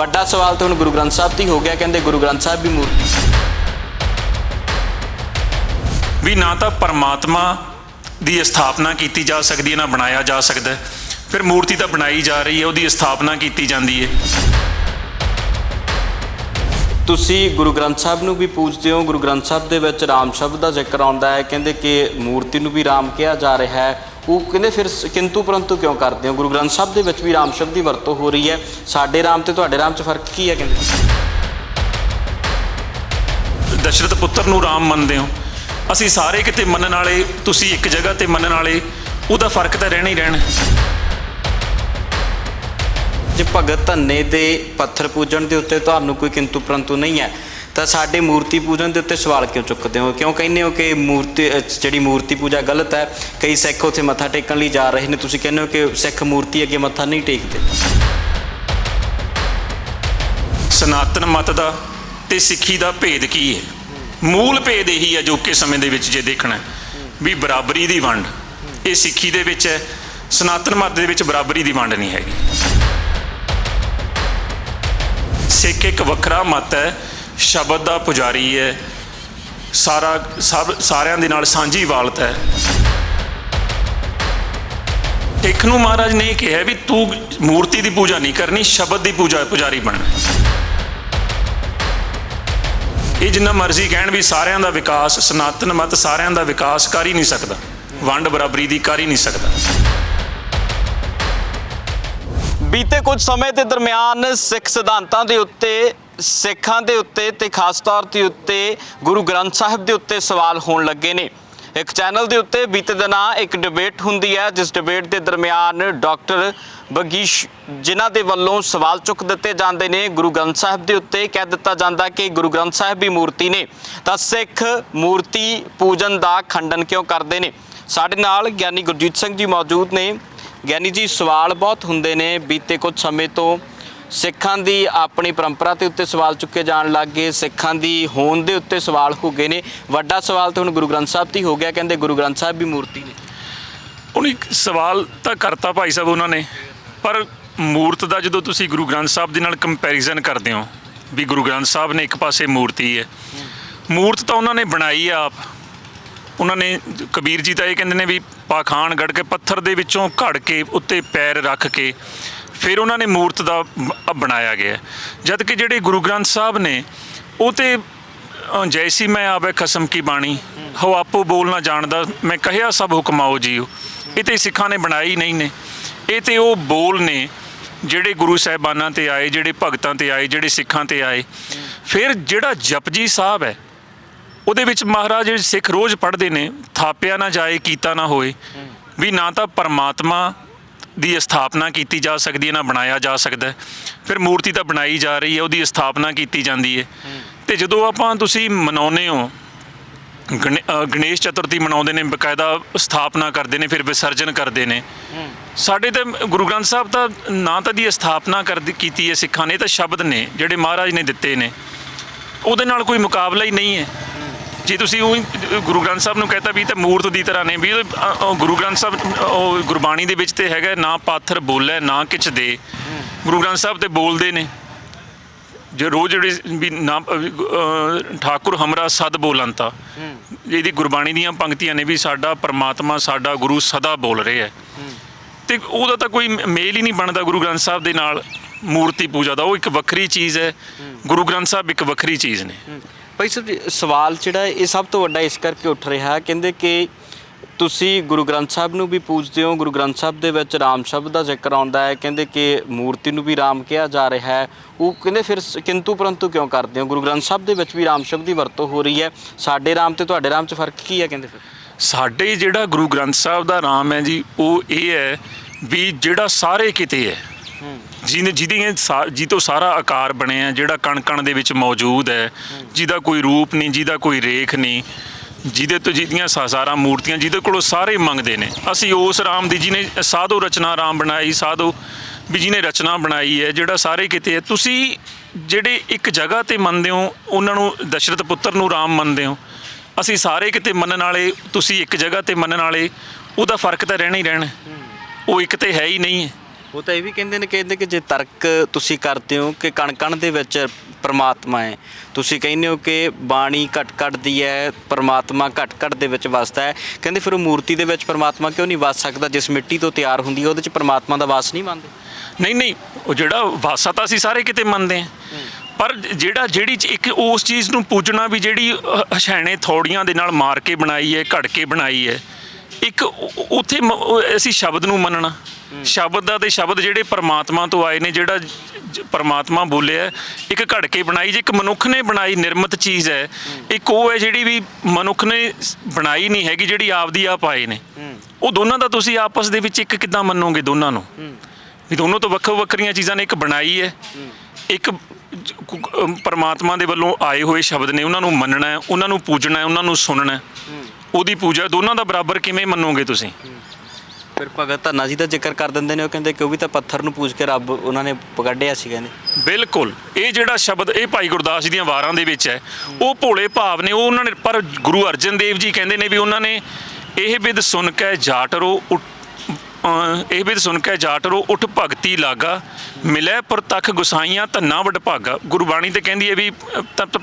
ਵੱਡਾ ਸਵਾਲ ਤਾਂ ਹੁਣ ਗੁਰੂ ਗ੍ਰੰਥ ਸਾਹਿਬ ਦੀ ਹੋ ਗਿਆ ਕਹਿੰਦੇ ਗੁਰੂ ਗ੍ਰੰਥ ਸਾਹਿਬ ਵੀ ਮੂਰਤੀ ਵੀ ਨਾ ਤਾਂ ਪਰਮਾਤਮਾ ਦੀ ਸਥਾਪਨਾ ਕੀਤੀ ਜਾ ਸਕਦੀ ਹੈ ਨਾ ਬਣਾਇਆ ਜਾ ਸਕਦਾ। ਫਿਰ ਮੂਰਤੀ ਤਾਂ ਬਣਾਈ ਜਾ ਰਹੀ ਹੈ ਉਹਦੀ ਸਥਾਪਨਾ ਕੀਤੀ ਜਾਂਦੀ ਹੈ ਤੁਸੀਂ ਗੁਰੂ ਗ੍ਰੰਥ ਸਾਹਿਬ ਨੂੰ ਵੀ ਪੂਜਦੇ ਹੋ ਗੁਰੂ ਗ੍ਰੰਥ ਸਾਹਿਬ ਦੇ ਵਿੱਚ ਰਾਮ ਸ਼ਬਦ ਦਾ ਜ਼ਿਕਰ ਆਉਂਦਾ ਹੈ ਕਹਿੰਦੇ ਕਿ ਮੂਰਤੀ ਨੂੰ ਵੀ ਰਾਮ ਕਿਹਾ ਜਾ ਰਿਹਾ ਹੈ ਉਹ ਕਹਿੰਦੇ ਫਿਰ ਕਿੰਤੂ ਪਰੰਤੂ ਕਿਉਂ ਕਰਦੇ ਹੋ? ਗੁਰੂ ਗ੍ਰੰਥ ਸਾਹਿਬ ਦੇ ਵਿੱਚ ਵੀ ਰਾਮ ਸ਼ਬਦ ਦੀ ਵਰਤੋਂ ਹੋ ਰਹੀ ਹੈ। ਸਾਡੇ ਰਾਮ ਤੇ ਤੁਹਾਡੇ ਰਾਮ 'ਚ ਫ਼ਰਕ ਕੀ ਹੈ ਕਹਿੰਦੇ? ਦਸ਼ਰਥ ਪੁੱਤਰ ਨੂੰ ਰਾਮ ਮੰਨਦੇ ਹੋ। ਅਸੀਂ ਸਾਰੇ ਕਿਤੇ ਮੰਨਣ ਵਾਲੇ ਤੁਸੀਂ ਇੱਕ ਜਗ੍ਹਾ ਤੇ ਮੰਨਣ ਵਾਲੇ ਉਹਦਾ ਫ਼ਰਕ ਤਾਂ ਰਹਿਣਾ ਹੀ ਰਹਿਣਾ ਜੇ ਭਗਤ ਧੰਨੇ ਦੇ ਪੱਥਰ ਪੂਜਣ ਦੇ ਉੱਤੇ ਤੁਹਾਨੂੰ ਕੋਈ ਕਿੰਤੂ ਪਰੰਤੂ ਨਹੀਂ ਹੈ ਤਾਂ ਸਾਡੇ ਮੂਰਤੀ ਪੂਜਨ ਦੇ ਉੱਤੇ ਸਵਾਲ ਕਿਉਂ ਚੁੱਕਦੇ ਹੋ? ਕਿਉਂ ਕਹਿੰਦੇ ਹੋ ਕਿ ਮੂਰਤੀ ਜਿਹੜੀ ਮੂਰਤੀ ਪੂਜਾ ਗਲਤ ਹੈ? ਕਈ ਸਿੱਖ ਉੱਥੇ ਮੱਥਾ ਟੇਕਣ ਲਈ ਜਾ ਰਹੇ ਨੇ। ਤੁਸੀਂ ਕਹਿੰਦੇ ਹੋ ਕਿ ਸਿੱਖ ਮੂਰਤੀ ਅੱਗੇ ਮੱਥਾ ਨਹੀਂ ਟੇਕਦੇ। ਸਨਾਤਨ ਮਤ ਦਾ ਤੇ ਸਿੱਖੀ ਦਾ ਭੇਦ ਕੀ ਹੈ? ਮੂਲ ਭੇਦ ਇਹੀ ਹੈ ਜੋ ਸਮੇਂ ਦੇ ਵਿੱਚ ਜੇ ਦੇਖਣਾ ਵੀ ਬਰਾਬਰੀ ਦੀ ਵੰਡ। ਇਹ ਸਿੱਖੀ ਦੇ ਵਿੱਚ ਹੈ। ਸਨਾਤਨ ਮਤ ਦੇ ਵਿੱਚ ਬਰਾਬਰੀ ਦੀ ਵੰਡ ਨਹੀਂ ਹੈਗੀ। ਸਿੱਖ ਇੱਕ ਵੱਖਰਾ ਮਤ ਹੈ। ਸ਼ਬਦ ਦਾ ਪੁਜਾਰੀ ਹੈ। ਸਾਰਾ ਸਭ ਸਾਰਿਆਂ ਦੇ ਨਾਲ ਸਾਂਝੀ ਵਾਲਤ ਹੈ। ਸਿੱਖ ਨੂੰ ਮਹਾਰਾਜ ਨੇ ਇਹ ਕਿਹਾ ਵੀ ਤੂੰ ਮੂਰਤੀ ਦੀ ਪੂਜਾ ਨਹੀਂ ਕਰਨੀ, ਸ਼ਬਦ ਦੀ ਪੂਜਾ ਪੁਜਾਰੀ ਬਣਨਾ। ਇਹ ਜਿੰਨਾ ਮਰਜ਼ੀ ਕਹਿਣ ਵੀ ਸਾਰਿਆਂ ਦਾ ਵਿਕਾਸ, ਸਨਾਤਨ ਮਤ ਸਾਰਿਆਂ ਦਾ ਵਿਕਾਸ ਕਰ ਹੀ ਨਹੀਂ ਸਕਦਾ। ਵੰਡ ਬਰਾਬਰੀ ਦੀ ਕਰ ਹੀ ਨਹੀਂ ਸਕਦਾ। ਬੀਤੇ ਕੁਝ ਸਮੇਂ ਦੇ ਦਰਮਿਆਨ ਸਿੱਖ ਸਿਧਾਂਤਾਂ ਦੇ ਉੱਤੇ ਸਿੱਖਾਂ ਦੇ ਉੱਤੇ ਤੇ ਖਾਸ ਤੌਰ ਤੇ ਉੱਤੇ ਗੁਰੂ ਗ੍ਰੰਥ ਸਾਹਿਬ ਦੇ ਉੱਤੇ ਸਵਾਲ ਹੋਣ ਲੱਗੇ ਨੇ। ਇੱਕ ਚੈਨਲ ਦੇ ਉੱਤੇ ਬੀਤੇ ਦਿਨਾਂ ਇੱਕ ਡਿਬੇਟ ਹੁੰਦੀ ਹੈ, ਜਿਸ ਡਿਬੇਟ ਦੇ ਦਰਮਿਆਨ ਡਾਕਟਰ ਬਗੀਸ਼ ਜਿਨ੍ਹਾਂ ਦੇ ਵੱਲੋਂ ਸਵਾਲ ਚੁੱਕ ਦਿੱਤੇ ਜਾਂਦੇ ਨੇ, ਗੁਰੂ ਗ੍ਰੰਥ ਸਾਹਿਬ ਦੇ ਉੱਤੇ ਕਹਿ ਦਿੱਤਾ ਜਾਂਦਾ ਕਿ ਗੁਰੂ ਗ੍ਰੰਥ ਸਾਹਿਬ ਵੀ ਮੂਰਤੀ ਨੇ। ਤਾਂ ਸਿੱਖ ਮੂਰਤੀ ਪੂਜਨ ਦਾ ਖੰਡਨ ਕਿਉਂ ਕਰਦੇ ਨੇ? ਸਾਡੇ ਨਾਲ ਗਿਆਨੀ ਗੁਰਜੀਤ ਸਿੰਘ ਜੀ ਮੌਜੂਦ ਨੇ। ਗਿਆਨੀ ਜੀ, ਸਵਾਲ ਬਹੁਤ ਹੁੰਦੇ ਨੇ ਬੀਤੇ ਕੁਝ ਸਮੇਂ ਤੋਂ। ਸਿੱਖਾਂ ਦੀ ਆਪਣੀ ਪਰੰਪਰਾ ਦੇ ਉੱਤੇ ਸਵਾਲ ਚੁੱਕੇ ਜਾਣ ਲੱਗ ਗਏ। ਸਿੱਖਾਂ ਦੀ ਹੋਣ ਦੇ ਉੱਤੇ ਸਵਾਲ ਹੋ ਗਏ ਨੇ। ਵੱਡਾ ਸਵਾਲ ਤਾਂ ਹੁਣ ਗੁਰੂ ਗ੍ਰੰਥ ਸਾਹਿਬ ਤੇ ਹੀ ਹੋ ਗਿਆ, ਕਹਿੰਦੇ ਗੁਰੂ ਗ੍ਰੰਥ ਸਾਹਿਬ ਵੀ ਮੂਰਤੀ ਨੇ। ਉਹਨੇ ਇੱਕ ਸਵਾਲ ਤਾਂ ਕਰਤਾ ਭਾਈ ਸਾਹਿਬ ਉਹਨਾਂ ਨੇ, ਪਰ ਮੂਰਤ ਦਾ ਜਦੋਂ ਤੁਸੀਂ ਗੁਰੂ ਗ੍ਰੰਥ ਸਾਹਿਬ ਦੇ ਨਾਲ ਕੰਪੈਰੀਜ਼ਨ ਕਰਦੇ ਹੋ, ਵੀ ਗੁਰੂ ਗ੍ਰੰਥ ਸਾਹਿਬ ਨੇ ਇੱਕ ਪਾਸੇ ਮੂਰਤੀ ਹੈ, ਮੂਰਤ ਤਾਂ ਉਹਨਾਂ ਨੇ ਬਣਾਈ ਆ ਆਪ। ਉਹਨਾਂ ਨੇ, ਕਬੀਰ ਜੀ ਤਾਂ ਇਹ ਕਹਿੰਦੇ ਨੇ ਵੀ ਪਾਖਾਨ ਗੜ ਕੇ ਪੱਥਰ ਦੇ ਵਿੱਚੋਂ ਘੜ ਕੇ ਉੱਤੇ ਪੈਰ ਰੱਖ ਕੇ ਫਿਰ ਉਹਨਾਂ ਨੇ ਮੂਰਤ ਦਾ ਬਣਾਇਆ ਗਿਆ। ਹੈ। ਜਦ ਕਿ ਜਿਹੜੇ ਗੁਰੂ ਗ੍ਰੰਥ ਸਾਹਿਬ ਨੇ, ਉਹ ਤੇ ਜੈਸੀ ਮੈਂ ਆਵੇ ਖਸਮ ਕੀ ਬਾਣੀ ਹੋ ਆਪੋ ਬੋਲ ਨਾ ਜਾਣਦਾ, ਮੈਂ ਕਹਿਆ ਸਭ ਹੁਕਮਾਓ ਜੀਓ। ਇਹ ਤੇ ਸਿੱਖਾਂ ਨੇ ਬਣਾਈ ਨਹੀਂ ਨੇ। ਇਹ ਤੇ ਉਹ ਬੋਲ ਨੇ, ਜਿਹੜੇ ਗੁਰੂ ਸਾਹਿਬਾਨਾਂ ਤੇ ਆਏ, ਜਿਹੜੇ ਭਗਤਾਂ ਤੇ ਆਏ, ਜਿਹੜੇ ਸਿੱਖਾਂ ਤੇ ਆਏ। ਫਿਰ ਜਿਹੜਾ ਜਪਜੀ ਸਾਹਿਬ ਹੈ, ਉਹਦੇ ਵਿੱਚ ਮਹਾਰਾਜ ਜਿਹੜੇ ਸਿੱਖ ਰੋਜ਼ ਪੜ੍ਹਦੇ ਨੇ, ਥਾਪਿਆ ਨਾ ਜਾਏ, ਕੀਤਾ ਨਾ ਹੋਏ। ਵੀ ਨਾ ਤਾਂ ਪਰਮਾਤਮਾ ਦੀ ਸਥਾਪਨਾ ਕੀਤੀ ਜਾ ਸਕਦੀ ਹੈ ਨਾ ਬਣਾਇਆ ਜਾ ਸਕਦਾ ਹੈ। ਫਿਰ ਮੂਰਤੀ ਤਾਂ ਬਣਾਈ ਜਾ ਰਹੀ ਹੈ ਉਹਦੀ ਸਥਾਪਨਾ ਕੀਤੀ ਜਾਂਦੀ ਹੈ। ਤੇ ਜਦੋਂ ਆਪਾਂ ਤੁਸੀਂ ਮਨਾਉਨੇ ਹੋ ਗਣੇ- ਅ, ਗਣੇਸ਼ ਚਤੁਰਥੀ ਮਨਾਉਂਦੇ ਨੇ ਬਕਾਇਦਾ ਸਥਾਪਨਾ ਕਰਦੇ ਨੇ ਫਿਰ ਵਿਸਰਜਨ ਕਰਦੇ ਨੇ। ਸਾਡੇ ਤੇ ਗੁਰੂ ਗ੍ਰੰਥ ਸਾਹਿਬ ਤਾਂ ਨਾ ਤਾਂ ਦੀ ਸਥਾਪਨਾ ਕਰਦੀ ਕੀਤੀ ਹੈ ਸਿੱਖਾਂ ਨੇ ਇਹ ਤਾਂ ਸ਼ਬਦ ਨੇ ਜਿਹੜੇ ਮਹਾਰਾਜ ਨੇ ਦਿੱਤੇ ਨੇ। ਉਹਦੇ ਨਾਲ ਕੋਈ ਮੁਕਾਬਲਾ ਹੀ ਨਹੀਂ ਹੈ। ਜੇ ਤੁਸੀਂ ਉਹ ਗੁਰੂ ਗ੍ਰੰਥ ਸਾਹਿਬ ਨੂੰ ਕਹਤਾ ਵੀ ਇਹ ਤਾਂ ਮੂਰਤ ਦੀ ਤਰ੍ਹਾਂ ਨੇ, ਵੀ ਉਹ- ਗੁਰੂ ਗ੍ਰੰਥ ਸਾਹਿਬ, ਉਹ ਗੁਰਬਾਣੀ ਦੇ ਵਿੱਚ ਤੇ ਹੈਗਾ, ਨਾ ਪਾਥਰ ਬੋਲੇ, ਨਾ ਕਿਛ ਦੇ। ਗੁਰੂ ਗ੍ਰੰਥ ਸਾਹਿਬ ਤੇ ਬੋਲਦੇ ਨੇ। ਜੇ ਰੋਜ਼ ਜਿਹੜੇ ਵੀ ਨਾ ਠਾਕੁਰ ਹਮਰਾ ਸਦ ਬੋਲੰਤਾ। ਇਹਦੀ ਗੁਰਬਾਣੀ ਦੀਆਂ ਪੰਕਤੀਆਂ ਨੇ ਵੀ ਸਾਡਾ ਪਰਮਾਤਮਾ, ਸਾਡਾ ਗੁਰੂ ਸਦਾ ਬੋਲ ਰਿਹਾ ਹੈ। ਤੇ ਉਹਦਾ ਤਾਂ ਕੋਈ ਮੇਲ ਹੀ ਨਹੀਂ ਬਣਦਾ ਗੁਰੂ ਗ੍ਰੰਥ ਸਾਹਿਬ ਦੇ ਨਾਲ। ਮੂਰਤੀ ਪੂਜਾ ਦਾ ਉਹ ਇੱਕ ਵੱਖਰੀ ਚੀਜ਼ ਹੈ। ਗੁਰੂ ਗ੍ਰੰਥ ਸਾਹਿਬ ਇੱਕ ਵੱਖਰੀ ਚੀਜ਼ ਨੇ। ਭਾਈ ਸਾਹਿਬ ਜੀ, ਸਵਾਲ ਜਿਹੜਾ ਇਹ ਸਭ ਤੋਂ ਵੱਡਾ ਇਸ ਕਰਕੇ ਉੱਠ ਰਿਹਾ ਕਹਿੰਦੇ ਕਿ ਤੁਸੀਂ ਗੁਰੂ ਗ੍ਰੰਥ ਸਾਹਿਬ ਨੂੰ ਵੀ ਪੂਜਦੇ ਹੋ ਗੁਰੂ ਗ੍ਰੰਥ ਸਾਹਿਬ ਦੇ ਵਿੱਚ ਰਾਮ ਸ਼ਬਦ ਦਾ ਜ਼ਿਕਰ ਆਉਂਦਾ ਹੈ ਕਹਿੰਦੇ ਕਿ ਮੂਰਤੀ ਨੂੰ ਵੀ ਰਾਮ ਕਿਹਾ ਜਾ ਰਿਹਾ ਹੈ ਉਹ ਕਹਿੰਦੇ ਫਿਰ ਕਿੰਤੂ ਪਰੰਤੂ ਕਿਉਂ ਕਰਦੇ ਹੋ? ਗੁਰੂ ਗ੍ਰੰਥ ਸਾਹਿਬ ਦੇ ਵਿੱਚ ਵੀ ਰਾਮ ਸ਼ਬਦ ਦੀ ਵਰਤੋਂ ਹੋ ਰਹੀ ਹੈ ਸਾਡੇ ਰਾਮ ਤੇ ਤੁਹਾਡੇ ਰਾਮ 'ਚ ਫ਼ਰਕ ਕੀ ਹੈ ਕਹਿੰਦੇ ਫਿਰ? ਸਾਡੇ ਜਿਹੜਾ ਗੁਰੂ ਗ੍ਰੰਥ ਸਾਹਿਬ ਦਾ ਰਾਮ ਹੈ ਜੀ ਉਹ ਇਹ ਹੈ ਵੀ ਜਿਹੜਾ ਸਾਰੇ ਕਿਤੇ ਹੈ ਜਿਹਨੇ ਜਿਹਦੀ ਸਾ- ਜਿਹਦੇ ਤੋਂ ਸਾਰਾ ਆਕਾਰ ਬਣਿਆ, ਜਿਹੜਾ ਕਣ ਕਣ ਦੇ ਵਿੱਚ ਮੌਜੂਦ ਹੈ, ਜਿਹਦਾ ਕੋਈ ਰੂਪ ਨਹੀਂ, ਜਿਹਦਾ ਕੋਈ ਰੇਖ ਨਹੀਂ, ਜਿਹਦੇ ਤੋਂ ਜਿਹਦੀਆਂ ਸਾਰਾ ਮੂਰਤੀਆਂ, ਜਿਹਦੇ ਕੋਲੋਂ ਸਾਰੇ ਮੰਗਦੇ ਨੇ। ਅਸੀਂ ਉਸ ਰਾਮ ਦੀ ਜਿਹਨੇ ਸਾਧੋ ਰਚਨਾ ਰਾਮ ਬਣਾਈ, ਸਾਧੋ ਵੀ ਜਿਹਨੇ ਰਚਨਾ ਬਣਾਈ ਹੈ, ਜਿਹੜਾ ਸਾਰੇ ਕਿਤੇ ਹੈ, ਤੁਸੀਂ ਜਿਹੜੇ ਇੱਕ ਜਗ੍ਹਾ ਤੇ ਮੰਨਦੇ ਹੋ, ਉਹਨਾਂ ਨੂੰ ਦਸ਼ਰਥ ਪੁੱਤਰ ਨੂੰ ਰਾਮ ਮੰਨਦੇ ਹੋ, ਅਸੀਂ ਸਾਰੇ ਕਿਤੇ ਮੰਨਣ ਵਾਲੇ, ਤੁਸੀਂ ਇੱਕ ਜਗ੍ਹਾ ਤੇ ਮੰਨਣ ਵਾਲੇ, ਉਹਦਾ ਫ਼ਰਕ ਤਾਂ ਰਹਿਣਾ ਹੀ ਰਹਿਣਾ, ਉਹ ਇੱਕ ਤੇ ਹੈ ਹੀ ਨਹੀਂ ਹੈ। ਉਹ ਤਾਂ ਇਹ ਵੀ ਕਹਿੰਦੇ ਨੇ ਕਹਿੰਦੇ ਕਿ ਜੇ ਤਰਕ ਤੁਸੀਂ ਕਰਦੇ ਹੋ ਕਿ ਕਣ ਕਣ ਦੇ ਵਿੱਚ ਪ੍ਰਮਾਤਮਾ ਹੈ। ਤੁਸੀਂ ਕਹਿੰਦੇ ਹੋ ਕਿ ਬਾਣੀ ਘਟ ਘਟ ਦੀ ਹੈ ਪ੍ਰਮਾਤਮਾ ਘਟ ਘਟ ਦੇ ਵਿੱਚ ਵਸਦਾ ਹੈ। ਕਹਿੰਦੇ ਫਿਰ ਉਹ ਮੂਰਤੀ ਦੇ ਵਿੱਚ ਪ੍ਰਮਾਤਮਾ ਕਿਉਂ ਨਹੀਂ ਵਸ ਸਕਦਾ? ਜਿਸ ਮਿੱਟੀ ਤੋਂ ਤਿਆਰ ਹੁੰਦੀ ਹੈ ਉਹਦੇ 'ਚ ਪ੍ਰਮਾਤਮਾ ਦਾ ਵਾਸ ਨਹੀਂ ਮੰਨਦੇ। ਨਹੀਂ ਨਹੀਂ ਉਹ ਜਿਹੜਾ ਵਾਸਾ ਤਾਂ ਅਸੀਂ ਸਾਰੇ ਕਿਤੇ ਮੰਨਦੇ ਹਾਂ। ਪਰ ਜਿਹੜਾ ਜਿਹੜੀ ਇੱਕ ਉਸ ਚੀਜ਼ ਨੂੰ ਪੂਜਣਾ ਵੀ ਜਿਹੜੀ ਅ, ਹਛੈਣੇ ਥੋੜੀਆਂ ਦੇ ਨਾਲ ਮਾਰ ਕੇ ਬਣਾਈ ਹੈ ਘੜ ਕੇ ਬਣਾਈ ਹੈ ਇੱਕ ਉ- ਉੱਥੇ ਮ- ਉਹ ਅਸੀਂ ਸ਼ਬਦ ਨੂੰ ਮੰਨਣਾ। ਸ਼ਬਦ ਦਾ ਤੇ ਸ਼ਬਦ ਜਿਹੜੇ ਪਰਮਾਤਮਾ ਤੋਂ ਆਏ ਨੇ ਜਿਹੜਾ ਜ- ਪਰਮਾਤਮਾ ਬੋਲਿਆ ਹੈ, ਇੱਕ ਘੜ ਕੇ ਬਣਾਈ ਜੇ ਇੱਕ ਮਨੁੱਖ ਨੇ ਬਣਾਈ ਨਿਰਮਿਤ ਚੀਜ਼ ਹੈ। ਇੱਕ ਉਹ ਹੈ ਜਿਹੜੀ ਵੀ ਮਨੁੱਖ ਨੇ ਸ- ਬਣਾਈ ਨਹੀਂ ਹੈਗੀ ਜਿਹੜੀ ਆਪਦੀ ਆਪ ਆਏ ਨੇ। ਉਹ ਦੋਨਾਂ ਦਾ ਤੁਸੀਂ ਆਪਸ ਦੇ ਵਿੱਚ ਇੱਕ ਕਿੱਦਾਂ ਮੰਨੋਗੇ ਦੋਨਾਂ ਨੂੰ? ਵੀ ਦੋਨੋਂ ਤੋਂ ਵੱਖੋ ਵੱਖਰੀਆਂ ਚੀਜ਼ਾਂ ਨੇ ਇੱਕ ਬਣਾਈ ਹੈ ਇੱਕ ਜ- ਕੁ- ਅਮ ਪਰਮਾਤਮਾ ਦੇ ਵੱਲੋਂ ਆਏ ਹੋਏ ਸ਼ਬਦ ਨੇ ਉਹਨਾਂ ਨੂੰ ਮੰਨਣਾ ਹੈ ਉਹਨਾਂ ਨੂੰ ਪੂਜਣਾ ਹੈ ਉਹਨਾਂ ਨੂੰ ਸੁਣਨਾ ਹੈ। ਉਹਦੀ ਪੂਜਾ ਦੋਨਾਂ ਦਾ ਬਰਾਬਰ ਕਿਵੇਂ ਮੰਨੋਗੇ ਤੁਸੀਂ? ਫਿਰ ਭਗਤ ਧੰਨਾ ਜੀ ਦਾ ਜ਼ਿਕਰ ਕਰ ਦਿੰਦੇ ਨੇ ਉਹ ਕਹਿੰਦੇ ਕਿ ਉਹ ਵੀ ਤਾਂ ਪੱਥਰ ਨੂੰ ਪੂਜ ਕੇ ਰੱਬ ਉਹਨਾਂ ਨੇ ਪਕੜਿਆ ਸੀ ਕਹਿੰਦੇ। ਬਿਲਕੁਲ। ਇਹ ਜਿਹੜਾ ਸ਼ਬਦ ਇਹ ਭਾਈ ਗੁਰਦਾਸ ਜੀ ਦੀਆਂ ਵਾਰਾਂ ਦੇ ਵਿੱਚ ਹੈ ਉਹ ਭੋਲੇ ਭਾਵ ਨੇ ਉਹ ਉਹਨਾਂ ਨੇ ਪਰ ਗੁਰੂ ਅਰਜਨ ਦੇਵ ਜੀ ਕਹਿੰਦੇ ਨੇ ਵੀ ਉਹਨਾਂ ਨੇ ਇਹ ਬਿਦ ਸੁਣ ਕੇ ਜਾਟਰੋ ਇਹ ਬਿਦ ਸੁਣ ਕੇ ਜਾਟਰੋ ਉਠ ਭਗਤੀ ਲਾਗਾ ਮਿਲੇ ਪ੍ਰਤਖ ਗੁਸਾਈਆਂ ਧੰਨਾ ਵਡ ਭਾਗਾ ਗੁਰਬਾਣੀ ਤੇ ਕਹਿੰਦੀ ਹੈ ਵੀ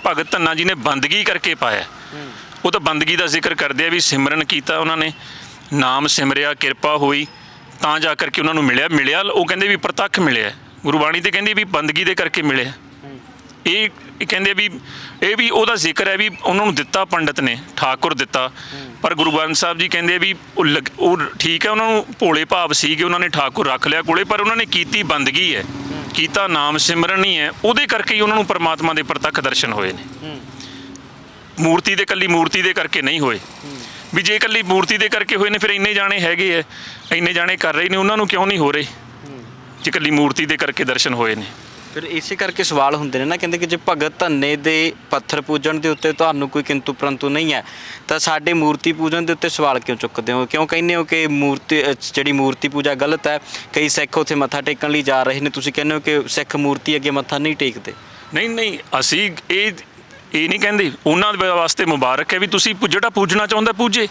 ਭਗਤ ਧੰਨਾ ਜੀ ਨੇ ਬੰਦਗੀ ਕਰਕੇ ਪਾਇਆ। ਉਹ ਤਾਂ ਬੰਦਗੀ ਦਾ ਜ਼ਿਕਰ ਕਰਦੇ ਆ ਵੀ ਸਿਮਰਨ ਕੀਤਾ ਉਹਨਾਂ ਨੇ, ਨਾਮ ਸਿਮਰਿਆ, ਕਿਰਪਾ ਹੋਈ, ਤਾਂ ਜਾ ਕਰਕੇ ਉਹਨਾਂ ਨੂੰ ਮਿਲਿਆ। ਮਿਲਿਆ, ਉਹ ਕਹਿੰਦੇ ਵੀ ਪ੍ਰਤੱਖ ਮਿਲਿਆ। ਗੁਰਬਾਣੀ ਤੇ ਕਹਿੰਦੀ ਵੀ ਬੰਦਗੀ ਦੇ ਕਰਕੇ ਮਿਲਿਆ। ਇਹ ਕਹਿੰਦੇ ਵੀ, ਇਹ ਵੀ ਉਹਦਾ ਜ਼ਿਕਰ ਹੈ ਵੀ ਉਹਨਾਂ ਨੂੰ ਦਿੱਤਾ ਪੰਡਤ ਨੇ, ਠਾਕੁਰ ਦਿੱਤਾ। ਪਰ ਗੁਰੂ ਗ੍ਰੰਥ ਸਾਹਿਬ ਜੀ ਕਹਿੰਦੇ ਵੀ ਉਹ ਲੱਗ- ਉਹ ਠੀਕ ਹੈ, ਉਹਨਾਂ ਨੂੰ ਭੋਲੇ ਭਾਵ ਸੀਗੇ ਉਹਨਾਂ ਨੇ ਠਾਕੁਰ ਰੱਖ ਲਿਆ ਕੋਲੇ, ਪਰ ਉਹਨਾਂ ਨੇ ਕੀਤੀ ਬੰਦਗੀ ਹੈ। ਕੀਤਾ ਨਾਮ ਸਿਮਰਨ ਹੀ ਹੈ, ਉਹਦੇ ਕਰਕੇ ਹੀ ਉਹਨਾਂ ਨੂੰ ਪਰਮਾਤਮਾ ਦੇ ਪ੍ਰਤੱਖ ਦਰਸ਼ਨ ਹੋਏ ਨੇ। ਮੂਰਤੀ ਦੇ ਕੱਲੀ ਮੂਰਤੀ ਦੇ ਕਰਕੇ ਨਹੀਂ ਹੋਏ। ਵੀ ਜੇ ਕੱਲੀ ਮੂਰਤੀ ਦੇ ਕਰਕੇ ਹੋਏ ਨੇ ਫਿਰ ਇੰਨੇ ਜਾਣੇ ਹੈਗੇ ਐ ਇੰਨੇ ਜਾਣੇ ਕਰ ਰਹੇ ਨੇ ਉਹਨਾਂ ਨੂੰ ਕਿਉਂ ਨਹੀਂ ਹੋ ਰਹੇ? ਜੇ ਕੱਲੀ ਮੂਰਤੀ ਦੇ ਕਰਕੇ ਦਰਸ਼ਨ ਹੋਏ ਨੇ। ਫਿਰ ਇਸੇ ਕਰਕੇ ਸਵਾਲ ਹੁੰਦੇ ਨੇ ਨਾ ਕਹਿੰਦੇ ਕਿ ਜੇ ਭਗਤ ਧੰਨੇ ਦੇ ਪੱਥਰ ਪੂਜਣ ਦੇ ਉੱਤੇ ਤੁਹਾਨੂੰ ਕੋਈ ਕਿੰਤੂ ਪਰੰਤੂ ਨਹੀਂ ਹੈ ਤਾਂ ਸਾਡੇ ਮੂਰਤੀ ਪੂਜਣ ਦੇ ਉੱਤੇ ਸਵਾਲ ਕਿਉਂ ਚੁੱਕਦੇ ਹੋ? ਕਿਉਂ ਕਹਿੰਦੇ ਹੋ ਕਿ ਮੂਰਤੀ ਜਿਹੜੀ ਮੂਰਤੀ ਪੂਜਾ ਗਲਤ ਹੈ ਕਈ ਸਿੱਖ ਉੱਥੇ ਮੱਥਾ ਟੇਕਣ ਲਈ ਜਾ ਰਹੇ ਨੇ ਤੁਸੀਂ ਕਹਿੰਦੇ ਹੋ ਕਿ ਸਿੱਖ ਮੂਰਤੀ ਅੱਗੇ ਮੱਥਾ ਨਹੀਂ ਟੇਕਦੇ? ਨਹੀਂ ਨਹੀਂ ਅਸੀਂ ਇਹ ਇਹ ਨਹੀਂ ਕਹਿੰਦੇ, ਉਹਨਾਂ ਦੇ ਵਾਸਤੇ ਮੁਬਾਰਕ ਹੈ ਵੀ ਤੁਸੀਂ ਪੂ- ਜਿਹੜਾ ਪੂਜਣਾ ਚਾਹੁੰਦਾ ਪੂਜੇ।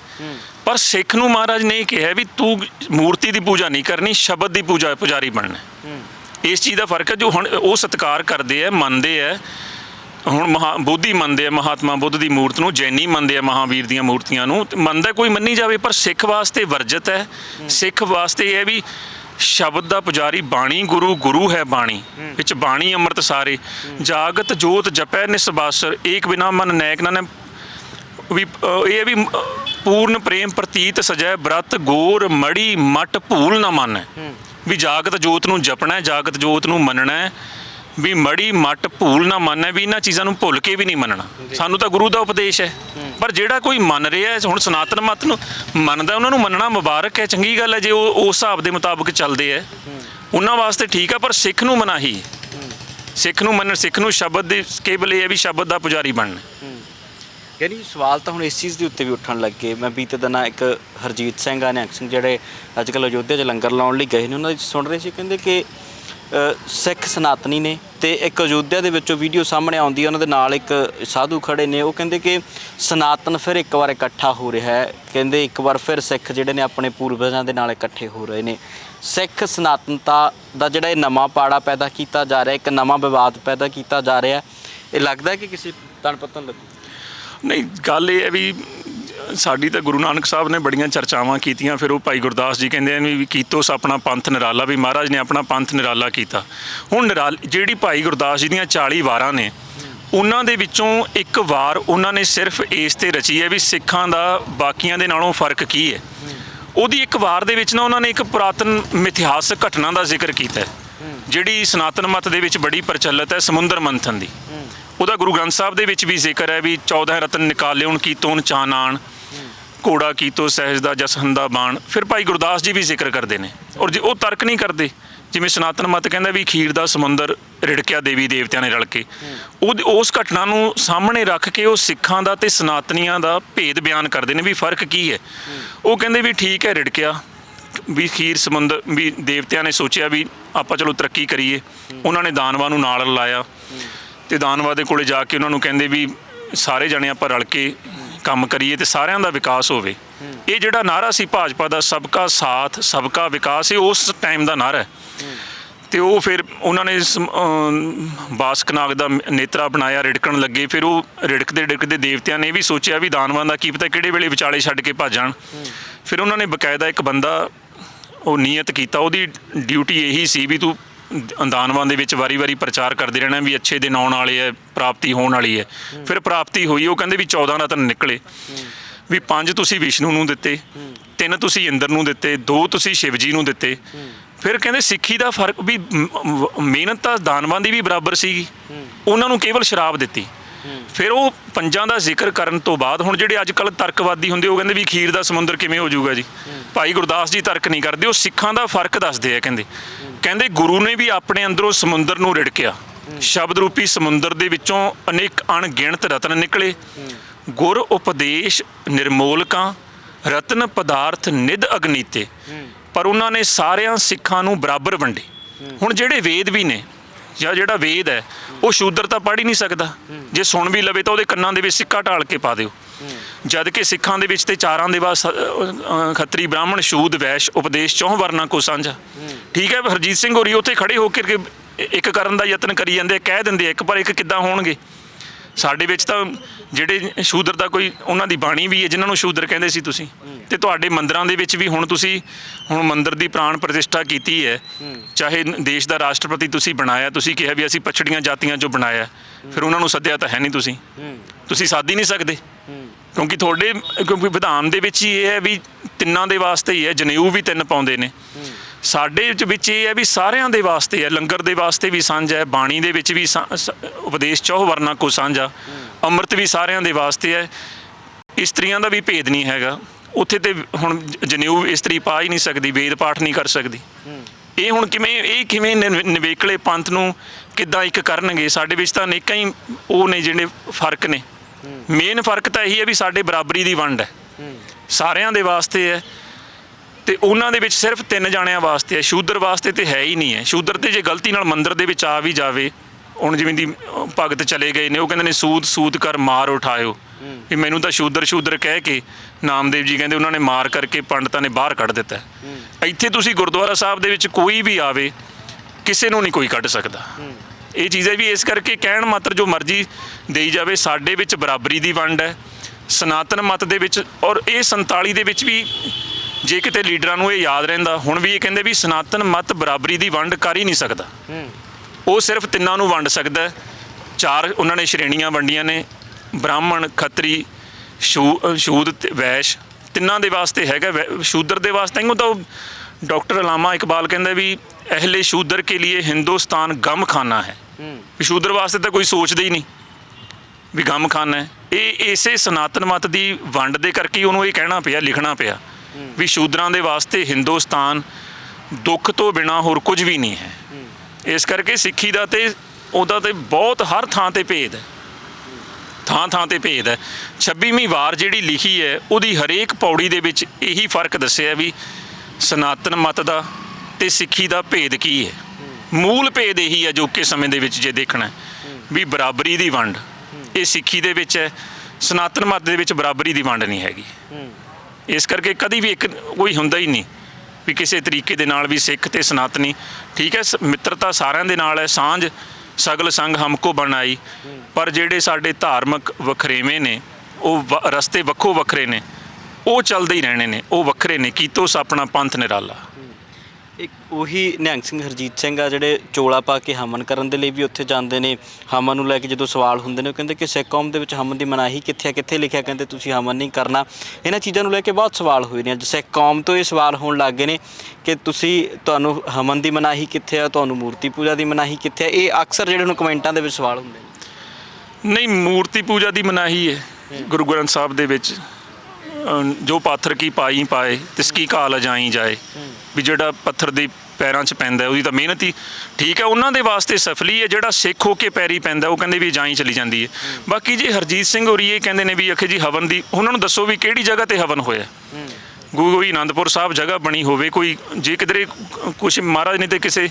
ਪਰ ਸਿੱਖ ਨੂੰ ਮਹਾਰਾਜ ਨੇ ਇਹ ਕਿਹਾ ਵੀ ਤੂੰ ਮੂਰਤੀ ਦੀ ਪੂਜਾ ਨਹੀਂ ਕਰਨੀ, ਸ਼ਬਦ ਦੀ ਪੂਜਾ, ਪੁਜਾਰੀ ਬਣਨਾ। ਇਸ ਚੀਜ਼ ਦਾ ਫ਼ਰਕ ਹੈ ਜੋ ਹੁਣ ਉਹ ਸਤਿਕਾਰ ਕਰਦੇ ਆ ਮੰਨਦੇ ਆ ਹੁਣ ਮਹਾ, ਬੋਧੀ ਮੰਨਦੇ ਆ ਮਹਾਤਮਾ ਬੁੱਧ ਦੀ ਮੂਰਤ ਨੂੰ, ਜੈਨੀ ਮੰਨਦੇ ਆ ਮਹਾਵੀਰ ਦੀਆਂ ਮੂਰਤੀਆਂ ਨੂੰ। ਤੇ ਮੰਨਦਾ ਕੋਈ ਮੰਨੀ ਜਾਵੇ, ਪਰ ਸਿੱਖ ਵਾਸਤੇ ਵਰਜਿਤ ਹੈ। ਸਿੱਖ ਵਾਸਤੇ ਇਹ ਹੈ ਵੀ ਸ਼ਬਦ ਦਾ ਪੁਜਾਰੀ ਬਾਣੀ ਗੁਰੂ ਗੁਰੂ ਹੈ ਬਾਣੀ। ਵਿੱਚ ਬਾਣੀ ਅੰਮ੍ਰਿਤ ਸਾਰੇ। ਜਾਗਤ ਜੋਤ ਜਪੈ ਨਿਸਬਾਸਰ ਏਕ ਬਿਨਾ ਮਨ ਨੈਕ ਨਾ ਵੀ ਇਹ ਵੀ ਪੂਰਨ ਪ੍ਰੇਮ ਪ੍ਰਤੀਤ ਸਜੈ ਬ੍ਰਤ ਗੋਰ ਮੜੀ ਮਟ ਭੂਲ ਨਾ ਮੰਨੈ। ਵੀ ਜਾਗਤ ਜੋਤ ਨੂੰ ਜਪਣਾ ਜਾਗਤ ਜੋਤ ਨੂੰ ਮੰਨਣਾ। ਵੀ ਮੜੀ ਮੱਟ ਭੂਲ ਨਾ ਮੰਨੈ ਵੀ ਇਹਨਾਂ ਚੀਜ਼ਾਂ ਨੂੰ ਭੁੱਲ ਕੇ ਵੀ ਨਹੀਂ ਮੰਨਣਾ। ਸਾਨੂੰ ਤਾਂ ਗੁਰੂ ਦਾ ਉਪਦੇਸ਼ ਹੈ। ਪਰ ਜਿਹੜਾ ਕੋਈ ਮੰਨ ਰਿਹਾ ਹੈ, ਹੁਣ ਸਨਾਤਨ ਮਤ ਨੂੰ ਮੰਨਦਾ, ਉਹਨਾਂ ਨੂੰ ਮੰਨਣਾ ਮੁਬਾਰਕ ਹੈ। ਚੰਗੀ ਗੱਲ ਹੈ, ਜੇ ਉਹ ਉਸ ਹਿਸਾਬ ਦੇ ਮੁਤਾਬਕ ਚੱਲਦੇ ਹੈ। ਉਹਨਾਂ ਵਾਸਤੇ ਠੀਕ ਹੈ, ਪਰ ਸਿੱਖ ਨੂੰ ਮਨਾਹੀ ਸਿੱਖ ਨੂੰ ਮੰਨਣ, ਸਿੱਖ ਨੂੰ ਸ਼ਬਦ ਦੇ ਕੇਵਲ ਇਹ ਹੈ ਵੀ ਸ਼ਬਦ ਦਾ ਪੁਜਾਰੀ ਬਣਨਾ ਯਾਨੀ ਸਵਾਲ ਤਾਂ ਹੁਣ ਇਸ ਚੀਜ਼ ਦੇ ਉੱਤੇ ਵੀ ਉੱਠਣ ਲੱਗੇ ਮੈਂ ਬੀਤੇ ਦਿਨਾਂ ਇੱਕ ਹਰਜੀਤ ਸਿੰਘ ਆ ਸਿੰਘ ਜਿਹੜੇ ਅੱਜ ਕੱਲ੍ਹ ਅਯੋਧਿਆ 'ਚ ਲੰਗਰ ਲਾਉਣ ਲਈ ਗਏ ਨੇ, ਉਹਨਾਂ ਦੀ ਸੁਣ ਰਹੇ ਸੀ। ਕਹਿੰਦੇ ਕਿ ਸਿੱਖ ਸਨਾਤਨੀ ਨੇ ਤੇ ਇੱਕ ਅਯੋਧਿਆ ਦੇ ਵਿੱਚੋਂ ਵੀਡੀਓ ਸਾਹਮਣੇ ਆਉਂਦੀ ਹੈ, ਉਹਨਾਂ ਦੇ ਨਾਲ ਇੱਕ ਸਾਧੂ ਖੜੇ ਨੇ। ਉਹ ਕਹਿੰਦੇ ਕਿ ਸਨਾਤਨ ਫਿਰ ਇੱਕ ਵਾਰ ਇਕੱਠਾ ਹੋ ਰਿਹਾ ਹੈ। ਕਹਿੰਦੇ ਇੱਕ ਵਾਰ ਫਿਰ ਸਿੱਖ ਜਿਹੜੇ ਨੇ ਆਪਣੇ ਪੂਰਵਜਾਂ ਦੇ ਨਾਲ ਇਕੱਠੇ ਹੋ ਰਹੇ ਨੇ। ਸਿੱਖ ਸਨਾਤਨਤਾ ਦਾ ਜਿਹੜਾ ਇਹ ਨਵਾਂ ਪਾੜਾ ਪੈਦਾ ਕੀਤਾ ਜਾ ਰਿਹਾ, ਇੱਕ ਨਵਾਂ ਵਿਵਾਦ ਪੈਦਾ ਕੀਤਾ ਜਾ ਰਿਹਾ ਇਹ ਲੱਗਦਾ ਕਿ ਕਿਸੇ ਤਣ ਪਤਨ ਲੱਗੂ ਨਹੀਂ, ਗੱਲ ਇਹ ਹੈ ਵੀ ਸਾਡੀ ਤਾਂ ਗੁਰੂ ਨਾਨਕ ਸਾਹਿਬ ਨੇ ਬੜੀਆਂ ਚਰਚਾਵਾਂ ਕੀਤੀਆਂ, ਫਿਰ ਉਹ ਭਾਈ ਗੁਰਦਾਸ ਜੀ ਕਹਿੰਦੇ ਨੇ ਵੀ ਕੀਤੋ ਸ ਆਪਣਾ ਪੰਥ ਨਿਰਾਲਾ, ਵੀ ਮਹਾਰਾਜ ਨੇ ਆਪਣਾ ਪੰਥ ਨਿਰਾਲਾ ਕੀਤਾ। ਹੁਣ ਨਿਰਾਲ, ਜਿਹੜੀ ਭਾਈ ਗੁਰਦਾਸ ਜੀ ਦੀਆਂ 40 ਵਾਰਾਂ ਨੇ, ਉਹਨਾਂ ਦੇ ਵਿੱਚੋਂ ਇੱਕ ਵਾਰ ਉਹਨਾਂ ਨੇ ਸਿਰਫ ਇਸ ਤੇ ਰਚੀ ਹੈ ਵੀ ਸਿੱਖਾਂ ਦਾ ਬਾਕੀਆਂ ਦੇ ਨਾਲੋਂ ਫ਼ਰਕ ਕੀ ਹੈ। ਉਹਦੀ ਇੱਕ ਵਾਰ ਦੇ ਵਿੱਚ ਨਾ ਉਹਨਾਂ ਨੇ ਇੱਕ ਪੁਰਾਤਨ ਮਿਥਿਹਾਸਕ ਘਟਨਾ ਦਾ ਜ਼ਿਕਰ ਕੀਤਾ ਹੈ, ਜਿਹੜੀ ਸਨਾਤਨ ਮਤ ਦੇ ਵਿੱਚ ਬੜੀ ਪ੍ਰਚਲਿਤ ਹੈ, ਸਮੁੰਦਰ ਮੰਥਨ ਦੀ। ਉਹਦਾ ਗੁਰੂ ਗ੍ਰੰਥ ਸਾਹਿਬ ਦੇ ਵਿੱਚ ਵੀ ਜ਼ਿਕਰ ਹੈ ਵੀ 14 ਰਤਨ ਨਿਕਾਲਿਉਣ ਕੀ ਤੋਨ ਚਾਨਾਨ ਘੋੜਾ ਕੀਤੋ ਸਹਿਜ ਦਾ ਜਸਹੰਦਾ ਬਾਣ। ਫਿਰ ਭਾਈ ਗੁਰਦਾਸ ਜੀ ਵੀ ਜ਼ਿਕਰ ਕਰਦੇ ਨੇ। ਔਰ ਜੇ ਉਹ ਤਰਕ ਨਹੀਂ ਕਰਦੇ, ਜਿਵੇਂ ਸਨਾਤਨ ਮਤ ਕਹਿੰਦਾ ਵੀ ਖੀਰ ਦਾ ਸਮੁੰਦਰ ਰਿੜਕਿਆ ਦੇਵੀ ਦੇਵਤਿਆਂ ਨੇ ਰਲ ਕੇ। ਉਹ ਉਸ ਘਟਨਾ ਨੂੰ ਸਾਹਮਣੇ ਰੱਖ ਕੇ ਉਹ ਸਿੱਖਾਂ ਦਾ ਤੇ ਸਨਾਤਨੀਆਂ ਦਾ ਭੇਦ ਬਿਆਨ ਕਰਦੇ ਨੇ ਵੀ ਫ਼ਰਕ ਕੀ ਹੈ। ਉਹ ਕਹਿੰਦੇ ਵੀ ਠੀਕ ਹੈ ਰਿੜਕਿਆ, ਵੀ ਖੀਰ ਸਮੁੰਦਰ ਵੀ ਦੇਵਤਿਆਂ ਨੇ ਸੋਚਿਆ ਵੀ ਆਪਾਂ ਚਲੋ ਤਰੱਕੀ ਕਰੀਏ। ਉਹਨਾਂ ਨੇ ਦਾਨਵਾ ਨੂੰ ਨਾਲ ਲਾਇਆ। ਤੇ ਦਾਨਵਾ ਦੇ ਕੋਲੇ ਜਾ ਕੇ ਉਹਨਾਂ ਨੂੰ ਕਹਿੰਦੇ ਵੀ ਸਾਰੇ ਜਣੇ ਆਪਾਂ ਰਲ ਕੇ ਕੰਮ ਕਰੀਏ ਤੇ ਸਾਰਿਆਂ ਦਾ ਵਿਕਾਸ ਹੋਵੇ। ਇਹ ਜਿਹੜਾ ਨਾਰਾ ਸੀ ਭਾਜਪਾ ਦਾ ਸਬਕਾ ਸਾਥ ਸਬਕਾ ਵਿਕਾਸ ਇਹ ਉਸ ਟਾਈਮ ਦਾ ਨਾਰਾ ਹੈ। ਤੇ ਉਹ ਫਿਰ ਉਹਨਾਂ ਨੇ ਅਮ ਬਾਸਕਨਾਗ ਦਾ ਨੇਤਰਾ ਬਣਾਇਆ ਰਿੜਕਣ ਲੱਗੇ। ਫਿਰ ਉਹ ਰਿੜਕਦੇ ਰਿੜਕਦੇ ਦੇਵਤਿਆਂ ਨੇ ਵੀ ਸੋਚਿਆ ਵੀ ਦਾਨਵਾਂ ਦਾ ਕੀ ਪਤਾ ਕਿਹੜੇ ਵੇਲੇ ਵਿਚਾਲੇ ਛੱਡ ਕੇ ਭੱਜ ਜਾਣ ਫਿਰ ਉਹਨਾਂ ਨੇ ਬਕਾਇਦਾ ਇੱਕ ਬੰਦਾ ਉਹ ਨੀਅਤ ਕੀਤਾ। ਉਹਦੀ ਡਿਊਟੀ ਇਹੀ ਸੀ ਵੀ ਤੂੰ ਦਾਨਵਾਂ ਦੇ ਵਿੱਚ ਵਾਰੀ-ਵਾਰੀ ਪ੍ਰਚਾਰ ਕਰਦੇ ਰਹਿਣਾ ਵੀ ਅੱਛੇ ਦਿਨ ਆਉਣ ਵਾਲੇ ਐ ਪ੍ਰਾਪਤੀ ਹੋਣ ਵਾਲੀ ਐ ਫਿਰ ਪ੍ਰਾਪਤੀ ਹੋਈ, ਉਹ ਕਹਿੰਦੇ ਵੀ 14 ਰਤਨ ਨਿਕਲੇ। ਵੀ ਪੰਜ ਤੁਸੀਂ ਵਿਸ਼ਨੂੰ ਨੂੰ ਦਿੱਤੇ, ਤਿੰਨ ਤੁਸੀਂ ਇੰਦਰ ਨੂੰ ਦਿੱਤੇ, ਦੋ ਤੁਸੀਂ ਸ਼ਿਵ ਜੀ ਨੂੰ ਦਿੱਤੇ। ਫਿਰ ਕਹਿੰਦੇ ਸਿੱਖੀ ਦਾ ਫ਼ਰਕ ਵੀ ਮਿਹਨਤ ਤਾਂ ਦਾਨਵਾਂ ਦੀ ਵੀ ਬਰਾਬਰ ਸੀਗੀ। ਉਹਨਾਂ ਨੂੰ ਕੇਵਲ ਸ਼ਰਾਬ ਦਿੱਤੀ। ਫਿਰ ਉਹ ਪੰਜਾਂ ਦਾ ਜ਼ਿਕਰ ਕਰਨ ਤੋਂ ਬਾਅਦ ਹੁਣ ਜਿਹੜੇ ਅੱਜ ਕੱਲ ਤਰਕਵਾਦੀ ਹੁੰਦੇ, ਉਹ ਕਹਿੰਦੇ ਵੀ ਖੀਰ ਦਾ ਸਮੁੰਦਰ ਕਿਵੇਂ ਹੋ ਜਾਊਗਾ ਜੀ? ਭਾਈ ਗੁਰਦਾਸ ਜੀ ਤਰਕ ਨਹੀਂ ਕਰਦੇ, ਉਹ ਸਿੱਖਾਂ ਦਾ ਫ਼ਰਕ ਦੱਸਦੇ ਆ ਕਹਿੰਦੇ। ਕਹਿੰਦੇ ਗੁਰੂ ਨੇ ਵੀ ਆਪਣੇ ਅੰਦਰੋਂ ਸਮੁੰਦਰ ਨੂੰ ਰਿੜਕਿਆ। ਸ਼ਬਦ ਰੂਪੀ ਸਮੁੰਦਰ ਦੇ ਵਿੱਚੋਂ ਅਨੇਕ ਅਣਗਿਣਤ ਰਤਨ ਨਿਕਲੇ। ਗੁਰ ਉਪਦੇਸ਼ ਨਿਰਮੋਲਕਾਂ, ਰਤਨ ਪਦਾਰਥ ਨਿਦ ਅਗਨੀਤੇ। ਪਰ ਉਹਨਾਂ ਨੇ ਸਾਰਿਆਂ ਸਿੱਖਾਂ ਨੂੰ ਬਰਾਬਰ ਵੰਡੇ। ਹੁਣ ਜਿਹੜੇ ਵੇਦ ਵੀ ਨੇ ਜਾਂ ਜਿਹੜਾ ਵੇਦ ਹੈ ਉਹ ਸ਼ੂਦਰ ਤਾਂ ਪੜ੍ਹ ਹੀ ਨਹੀਂ ਸਕਦਾ। ਜੇ ਸੁਣ ਵੀ ਲਵੇ ਤਾਂ ਉਹਦੇ ਕੰਨਾਂ ਦੇ ਵਿੱਚ ਸਿੱਕਾ ਢਾਲ ਕੇ ਪਾ ਦਿਓ। ਜਦ ਕਿ ਸਿੱਖਾਂ ਦੇ ਵਿੱਚ ਤੇ ਚਾਰਾਂ ਦੇ ਬਾਅਦ ਸ- ਖੱਤਰੀ ਬ੍ਰਾਹਮਣ ਸ਼ੂਦ ਵੈਸ਼ ਉਪਦੇਸ਼ ਚੌਹ ਵਰਨਾ ਕੋ ਸਾਂਝਾ। ਠੀਕ ਹੈ ਹਰਜੀਤ ਸਿੰਘ ਹੋਰੀ ਉੱਥੇ ਖੜੇ ਹੋ ਕੇ ਇੱਕ ਕਰਨ ਦਾ ਯਤਨ ਕਰੀ ਜਾਂਦੇ ਆ, ਕਹਿ ਦਿੰਦੇ ਇੱਕ ਪਰ ਇੱਕ ਕਿੱਦਾਂ ਹੋਣਗੇ? ਸਾਡੇ ਵਿੱਚ ਤਾਂ ਜਿਹੜੇ ਸ਼ੂਦਰ ਦਾ ਕੋਈ ਉਹਨਾਂ ਦੀ ਬਾਣੀ ਵੀ ਹੈ, ਜਿਨ੍ਹਾਂ ਨੂੰ ਸ਼ੂਦਰ ਕਹਿੰਦੇ ਸੀ ਤੁਸੀਂ। ਤੇ ਤੁਹਾਡੇ ਮੰਦਰਾਂ ਦੇ ਵਿੱਚ ਵੀ ਹੁਣ ਤੁਸੀਂ ਹੁਣ ਮੰਦਰ ਦੀ ਪ੍ਰਾਣ ਪ੍ਰਤਿਸ਼ਠਾ ਕੀਤੀ ਹੈ। ਚਾਹੇ ਦੇਸ਼ ਦਾ ਰਾਸ਼ਟਰਪਤੀ ਤੁਸੀਂ ਬਣਾਇਆ, ਤੁਸੀਂ ਕਿਹਾ ਵੀ ਅਸੀਂ ਪਛੜੀਆਂ ਜਾਤੀਆਂ ਚੋਂ ਬਣਾਇਆ। ਫਿਰ ਉਹਨਾਂ ਨੂੰ ਸੱਦਿਆ ਤਾਂ ਹੈ ਨਹੀਂ ਤੁਸੀਂ। ਤੁਸੀਂ ਸਾਧ ਹੀ ਨਹੀਂ ਸਕਦੇ। ਕਿਉਂਕਿ ਤੁਹਾਡੇ, ਕਿਉਂਕਿ ਵਿਧਾਨ ਦੇ ਵਿੱਚ ਹੀ ਇਹ ਹੈ ਵੀ ਤਿੰਨਾਂ ਦੇ ਵਾਸਤੇ ਹੀ ਹੈ, ਜਨੇਊ ਵੀ ਤਿੰਨ ਪਾਉਂਦੇ ਨੇ। ਸਾਡੇ ਵਿੱਚ ਇਹ ਹੈ ਵੀ ਸਾਰਿਆਂ ਦੇ ਵਾਸਤੇ ਹੈ ਲੰਗਰ ਦੇ ਵਾਸਤੇ ਵੀ ਸਾਂਝਾ ਹੈ ਬਾਣੀ ਦੇ ਵਿੱਚ ਵੀ ਉਪਦੇਸ਼ ਚੌਹ ਵਰਨਾ ਕੋ ਸਾਂਝਾ ਅੰਮ੍ਰਿਤ ਵੀ ਸਾਰਿਆਂ ਦੇ ਵਾਸਤੇ ਹੈ। ਇਸਤਰੀਆਂ ਦਾ ਵੀ ਭੇਦ ਨਹੀਂ ਹੈਗਾ। ਉੱਥੇ ਤੇ ਹੁਣ ਜਨੇਊ ਇਸਤਰੀ ਪਾ ਹੀ ਨਹੀਂ ਸਕਦੀ ਵੇਦ ਪਾਠ ਨਹੀਂ ਕਰ ਸਕਦੀ। ਇਹ ਹੁਣ ਕਿਵੇਂ ਇਹ ਕਿਵੇਂ ਨਿਵੇਕਲੇ ਪੰਥ ਨੂੰ ਕਿੱਦਾਂ ਇੱਕ ਕਰਨਗੇ? ਸਾਡੇ ਵਿੱਚ ਤਾਂ ਅਨੇਕਾਂ ਹੀ ਉਹ ਨੇ ਜਿਹੜੇ ਫ਼ਰਕ ਨੇ। ਮੇਨ ਫ਼ਰਕ ਤਾਂ ਇਹੀ ਹੈ ਵੀ ਸਾਡੇ ਬਰਾਬਰੀ ਦੀ ਵੰਡ ਹੈ। ਸਾਰਿਆਂ ਦੇ ਵਾਸਤੇ ਹੈ। ਤੇ ਉਹਨਾਂ ਦੇ ਵਿੱਚ ਸਿਰਫ ਤਿੰਨ ਜਾਣਿਆਂ ਵਾਸਤੇ ਹੈ। ਸ਼ੂਦਰ ਵਾਸਤੇ ਤੇ ਹੈ ਹੀ ਨਹੀਂ ਹੈ। ਸ਼ੂਦਰ ਤੇ ਜੇ ਗਲਤੀ ਨਾਲ ਮੰਦਿਰ ਦੇ ਵਿੱਚ ਆ ਵੀ ਜਾਵੇ, ਹੁਣ ਜਿਵੇਂ ਦੀ ਭਗਤ ਚਲੇ ਗਏ ਨੇ, ਉਹ ਕਹਿੰਦੇ ਨੇ ਸੂਦ ਸੂਦ ਕਰ, ਮਾਰ ਉਠਾਇਓ। ਵੀ ਮੈਨੂੰ ਤਾਂ ਸ਼ੂਦਰ ਸ਼ੂਦਰ ਕਹਿ ਕੇ ਨਾਮਦੇਵ ਜੀ ਕਹਿੰਦੇ ਉਹਨਾਂ ਨੇ ਮਾਰ ਕਰਕੇ ਪੰਡਤਾਂ ਨੇ ਬਾਹਰ ਕੱਢ ਦਿੱਤਾ ਇੱਥੇ ਤੁਸੀਂ ਗੁਰਦੁਆਰਾ ਸਾਹਿਬ ਦੇ ਵਿੱਚ ਕੋਈ ਵੀ ਆਵੇ, ਕਿਸੇ ਨੂੰ ਨਹੀਂ ਕੋਈ ਕੱਢ ਸਕਦਾ। ਇਹ ਚੀਜ਼ ਹੈ ਵੀ ਇਸ ਕਰਕੇ ਕਹਿਣ ਮਾਤਰ ਜੋ ਮਰਜ਼ੀ ਦੇਈ ਜਾਵੇ, ਸਾਡੇ ਵਿੱਚ ਬਰਾਬਰੀ ਦੀ ਵੰਡ ਹੈ। ਸਨਾਤਨ ਮਤ ਦੇ ਵਿੱਚ ਔਰ ਇਹ 47 ਦੇ ਵਿੱਚ ਵੀ ਜੇ ਕਿਤੇ ਲੀਡਰਾਂ ਨੂੰ ਇਹ ਯਾਦ ਰਹਿੰਦਾ ਹੁਣ ਵੀ ਇਹ ਕਹਿੰਦੇ ਵੀ ਸਨਾਤਨ ਮਤ ਬਰਾਬਰੀ ਦੀ ਵੰਡ ਕਰ ਹੀ ਨਹੀਂ ਸਕਦਾ। ਉਹ ਸਿਰਫ ਤਿੰਨਾਂ ਨੂੰ ਵੰਡ ਸਕਦਾ। ਚਾਰ ਉਹਨਾਂ ਨੇ ਸ਼੍ਰੇਣੀਆਂ ਵੰਡੀਆਂ ਨੇ। ਬ੍ਰਾਹਮਣ ਖੱਤਰੀ ਸ਼ੂਦ ਵੈਸ਼। ਤਿੰਨਾਂ ਦੇ ਵਾਸਤੇ ਹੈਗਾ ਸ਼ੂਦਰ ਦੇ ਵਾਸਤੇ। ਇਹਨੂੰ ਤਾਂ ਡਾਕਟਰ ਅਲਾਮਾ ਇਕਬਾਲ ਕਹਿੰਦਾ ਵੀ ਅਹਲੇ ਸ਼ੂਦਰ ਕੇ ਲਈ ਹਿੰਦੁਸਤਾਨ ਗਮ ਖਾਨਾ ਹੈ। ਵੀ ਸ਼ੂਦਰ ਵਾਸਤੇ ਤਾਂ ਕੋਈ ਸੋਚਦਾ ਹੀ ਨਹੀਂ ਵੀ ਗਮ ਖਾਨਾ ਹੈ। ਇਹ ਇਸੇ ਸਨਾਤਨ ਮਤ ਦੀ ਵੰਡ ਦੇ ਕਰਕੇ ਉਹਨੂੰ ਇਹ ਕਹਿਣਾ ਪਿਆ ਲਿਖਣਾ ਪਿਆ। ਵੀ ਸ਼ੂਦਰਾਂ ਦੇ ਵਾਸਤੇ ਹਿੰਦੁਸਤਾਨ ਦੁੱਖ ਤੋਂ ਬਿਨਾ ਹੋਰ ਕੁਝ ਵੀ ਨਹੀਂ ਹੈ। ਇਸ ਕਰਕੇ ਸਿੱਖੀ ਦਾ ਤੇ ਉਹਦਾ ਤੇ ਬਹੁਤ ਹਰ ਥਾਂ ਤੇ ਭੇਦ ਹੈ। ਥਾਂ ਥਾਂ ਤੇ ਭੇਦ ਹੈ। 26ਵੀਂ ਵਾਰ ਜਿਹੜੀ ਲਿਖੀ ਹੈ, ਉਹਦੀ ਹਰੇਕ ਪੌੜੀ ਦੇ ਵਿੱਚ ਇਹੀ ਫ਼ਰਕ ਦੱਸਿਆ ਵੀ ਸਨਾਤਨ ਮਤ ਦਾ ਤੇ ਸਿੱਖੀ ਦਾ ਭੇਦ ਕੀ ਹੈ। ਮੂਲ ਭੇਦ ਇਹੀ ਹੈ ਜੋ ਕਿ ਸਮੇਂ ਦੇ ਵਿੱਚ ਜੇ ਦੇਖਣਾ ਵੀ ਬਰਾਬਰੀ ਦੀ ਵੰਡ। ਇਹ ਸਿੱਖੀ ਦੇ ਵਿੱਚ ਹੈ। ਸਨਾਤਨ ਮਤ ਦੇ ਵਿੱਚ ਬਰਾਬਰੀ ਦੀ ਵੰਡ ਨਹੀਂ ਹੈਗੀ। ਇਸ ਕਰਕੇ ਕਦੀ ਵੀ ਇੱਕ ਕੋਈ ਹੁੰਦਾ ਹੀ ਨਹੀਂ ਵੀ ਕਿਸੇ ਤਰੀਕੇ ਦੇ ਨਾਲ ਵੀ ਸਿੱਖ ਤੇ ਸਨਾਤਨੀ। ਠੀਕ ਹੈ, ਸ- ਮਿੱਤਰਤਾ ਸਾਰਿਆਂ ਦੇ ਨਾਲ ਹੈ, ਸਾਂਝ, ਸਗਲ ਸੰਗ ਹਮਕੋ ਬਣਾਈ ਪਰ ਜਿਹੜੇ ਸਾਡੇ ਧਾਰਮਿਕ ਵਖਰੇਵੇਂ ਨੇ, ਉਹ ਵ- ਰਸਤੇ ਵੱਖੋ ਵੱਖਰੇ ਨੇ, ਉਹ ਚੱਲਦੇ ਹੀ ਰਹਿਣੇ ਨੇ, ਉਹ ਵੱਖਰੇ ਨੇ ਕੀਤੋ ਆਪਣਾ ਪੰਥ ਨਿਰਾਲਾ। ਇੱਕ ਉਹੀ ਨਿਹੰਗ ਸਿੰਘ ਹਰਜੀਤ ਸਿੰਘ ਆ ਜਿਹੜੇ ਚੋਲਾ ਪਾ ਕੇ ਹਮਨ ਕਰਨ ਦੇ ਲਈ ਵੀ ਉੱਥੇ ਜਾਂਦੇ ਨੇ। ਹਮਨ ਨੂੰ ਲੈ ਕੇ ਜਦੋਂ ਸਵਾਲ ਹੁੰਦੇ ਨੇ, ਉਹ ਕਹਿੰਦੇ ਕਿ ਸਿੱਖ ਕੌਮ ਦੇ ਵਿੱਚ ਹਮਨ ਦੀ ਮਨਾਹੀ ਕਿੱਥੇ ਆ, ਕਿੱਥੇ ਲਿਖਿਆ? ਕਹਿੰਦੇ ਤੁਸੀਂ ਹਮਨ ਨਹੀਂ ਕਰਨਾ। ਇਹਨਾਂ ਚੀਜ਼ਾਂ ਨੂੰ ਲੈ ਕੇ ਬਹੁਤ ਸਵਾਲ ਹੋਏ ਨੇ। ਅੱਜ ਸਿੱਖ ਕੌਮ ਤੋਂ ਇਹ ਸਵਾਲ ਹੋਣ ਲੱਗ ਗਏ ਨੇ ਕਿ ਤੁਸੀਂ ਤੁਹਾਨੂੰ ਹਮਨ ਦੀ ਮਨਾਹੀ ਕਿੱਥੇ ਆ, ਤੁਹਾਨੂੰ ਮੂਰਤੀ ਪੂਜਾ ਦੀ ਮਨਾਹੀ ਕਿੱਥੇ ਆ? ਇਹ ਅਕਸਰ ਜਿਹੜੇ ਨੂੰ ਕਮੈਂਟਾਂ ਦੇ ਵਿੱਚ ਸਵਾਲ ਹੁੰਦੇ ਨੇ। ਨਹੀਂ, ਮੂਰਤੀ ਪੂਜਾ ਦੀ ਮਨਾਹੀ ਹੈ ਗੁਰੂ ਗ੍ਰੰਥ ਸਾਹਿਬ ਦੇ ਵਿੱਚ। ਜੋ ਪਾਥਰ ਕੀ ਪਾਈ ਪਾਏ, ਤਿਸ ਕੀ ਕਾਲ ਜਾਈ ਜਾਏ। ਵੀ ਜਿਹੜਾ ਪੱਥਰ ਦੇ ਪੈਰਾਂ 'ਚ ਪੈਂਦਾ ਉਹਦੀ ਤਾਂ ਮਿਹਨਤ ਹੀ ਠੀਕ ਹੈ। ਉਹਨਾਂ ਦੇ ਵਾਸਤੇ ਸਫਲੀ ਹੈ, ਜਿਹੜਾ ਸਿੱਖ ਹੋ ਕੇ ਪੈਰੀ ਪੈਂਦਾ, ਉਹ ਕਹਿੰਦੇ ਵੀ ਜਾਈ ਚਲੀ ਜਾਂਦੀ ਹੈ। ਬਾਕੀ ਜੀ ਹਰਜੀਤ ਸਿੰਘ ਹੋਰੀ ਇਹ ਕਹਿੰਦੇ ਨੇ ਵੀ ਅਖੇ ਜੀ ਹਵਨ ਦੀ, ਉਹਨਾਂ ਨੂੰ ਦੱਸੋ ਵੀ ਕਿਹੜੀ ਜਗ੍ਹਾ ਤੇ ਹਵਨ ਹੋਇਆ ਗੁਰੂ ਕੋਈ ਆਨੰਦਪੁਰ ਸਾਹਿਬ ਜਗ੍ਹਾ ਬਣੀ ਹੋਵੇ, ਕੋਈ ਜੇ ਕਿਧਰੇ ਕੁਛ ਮਹਾਰਾਜ ਨੇ ਤੇ ਕਿਸੇ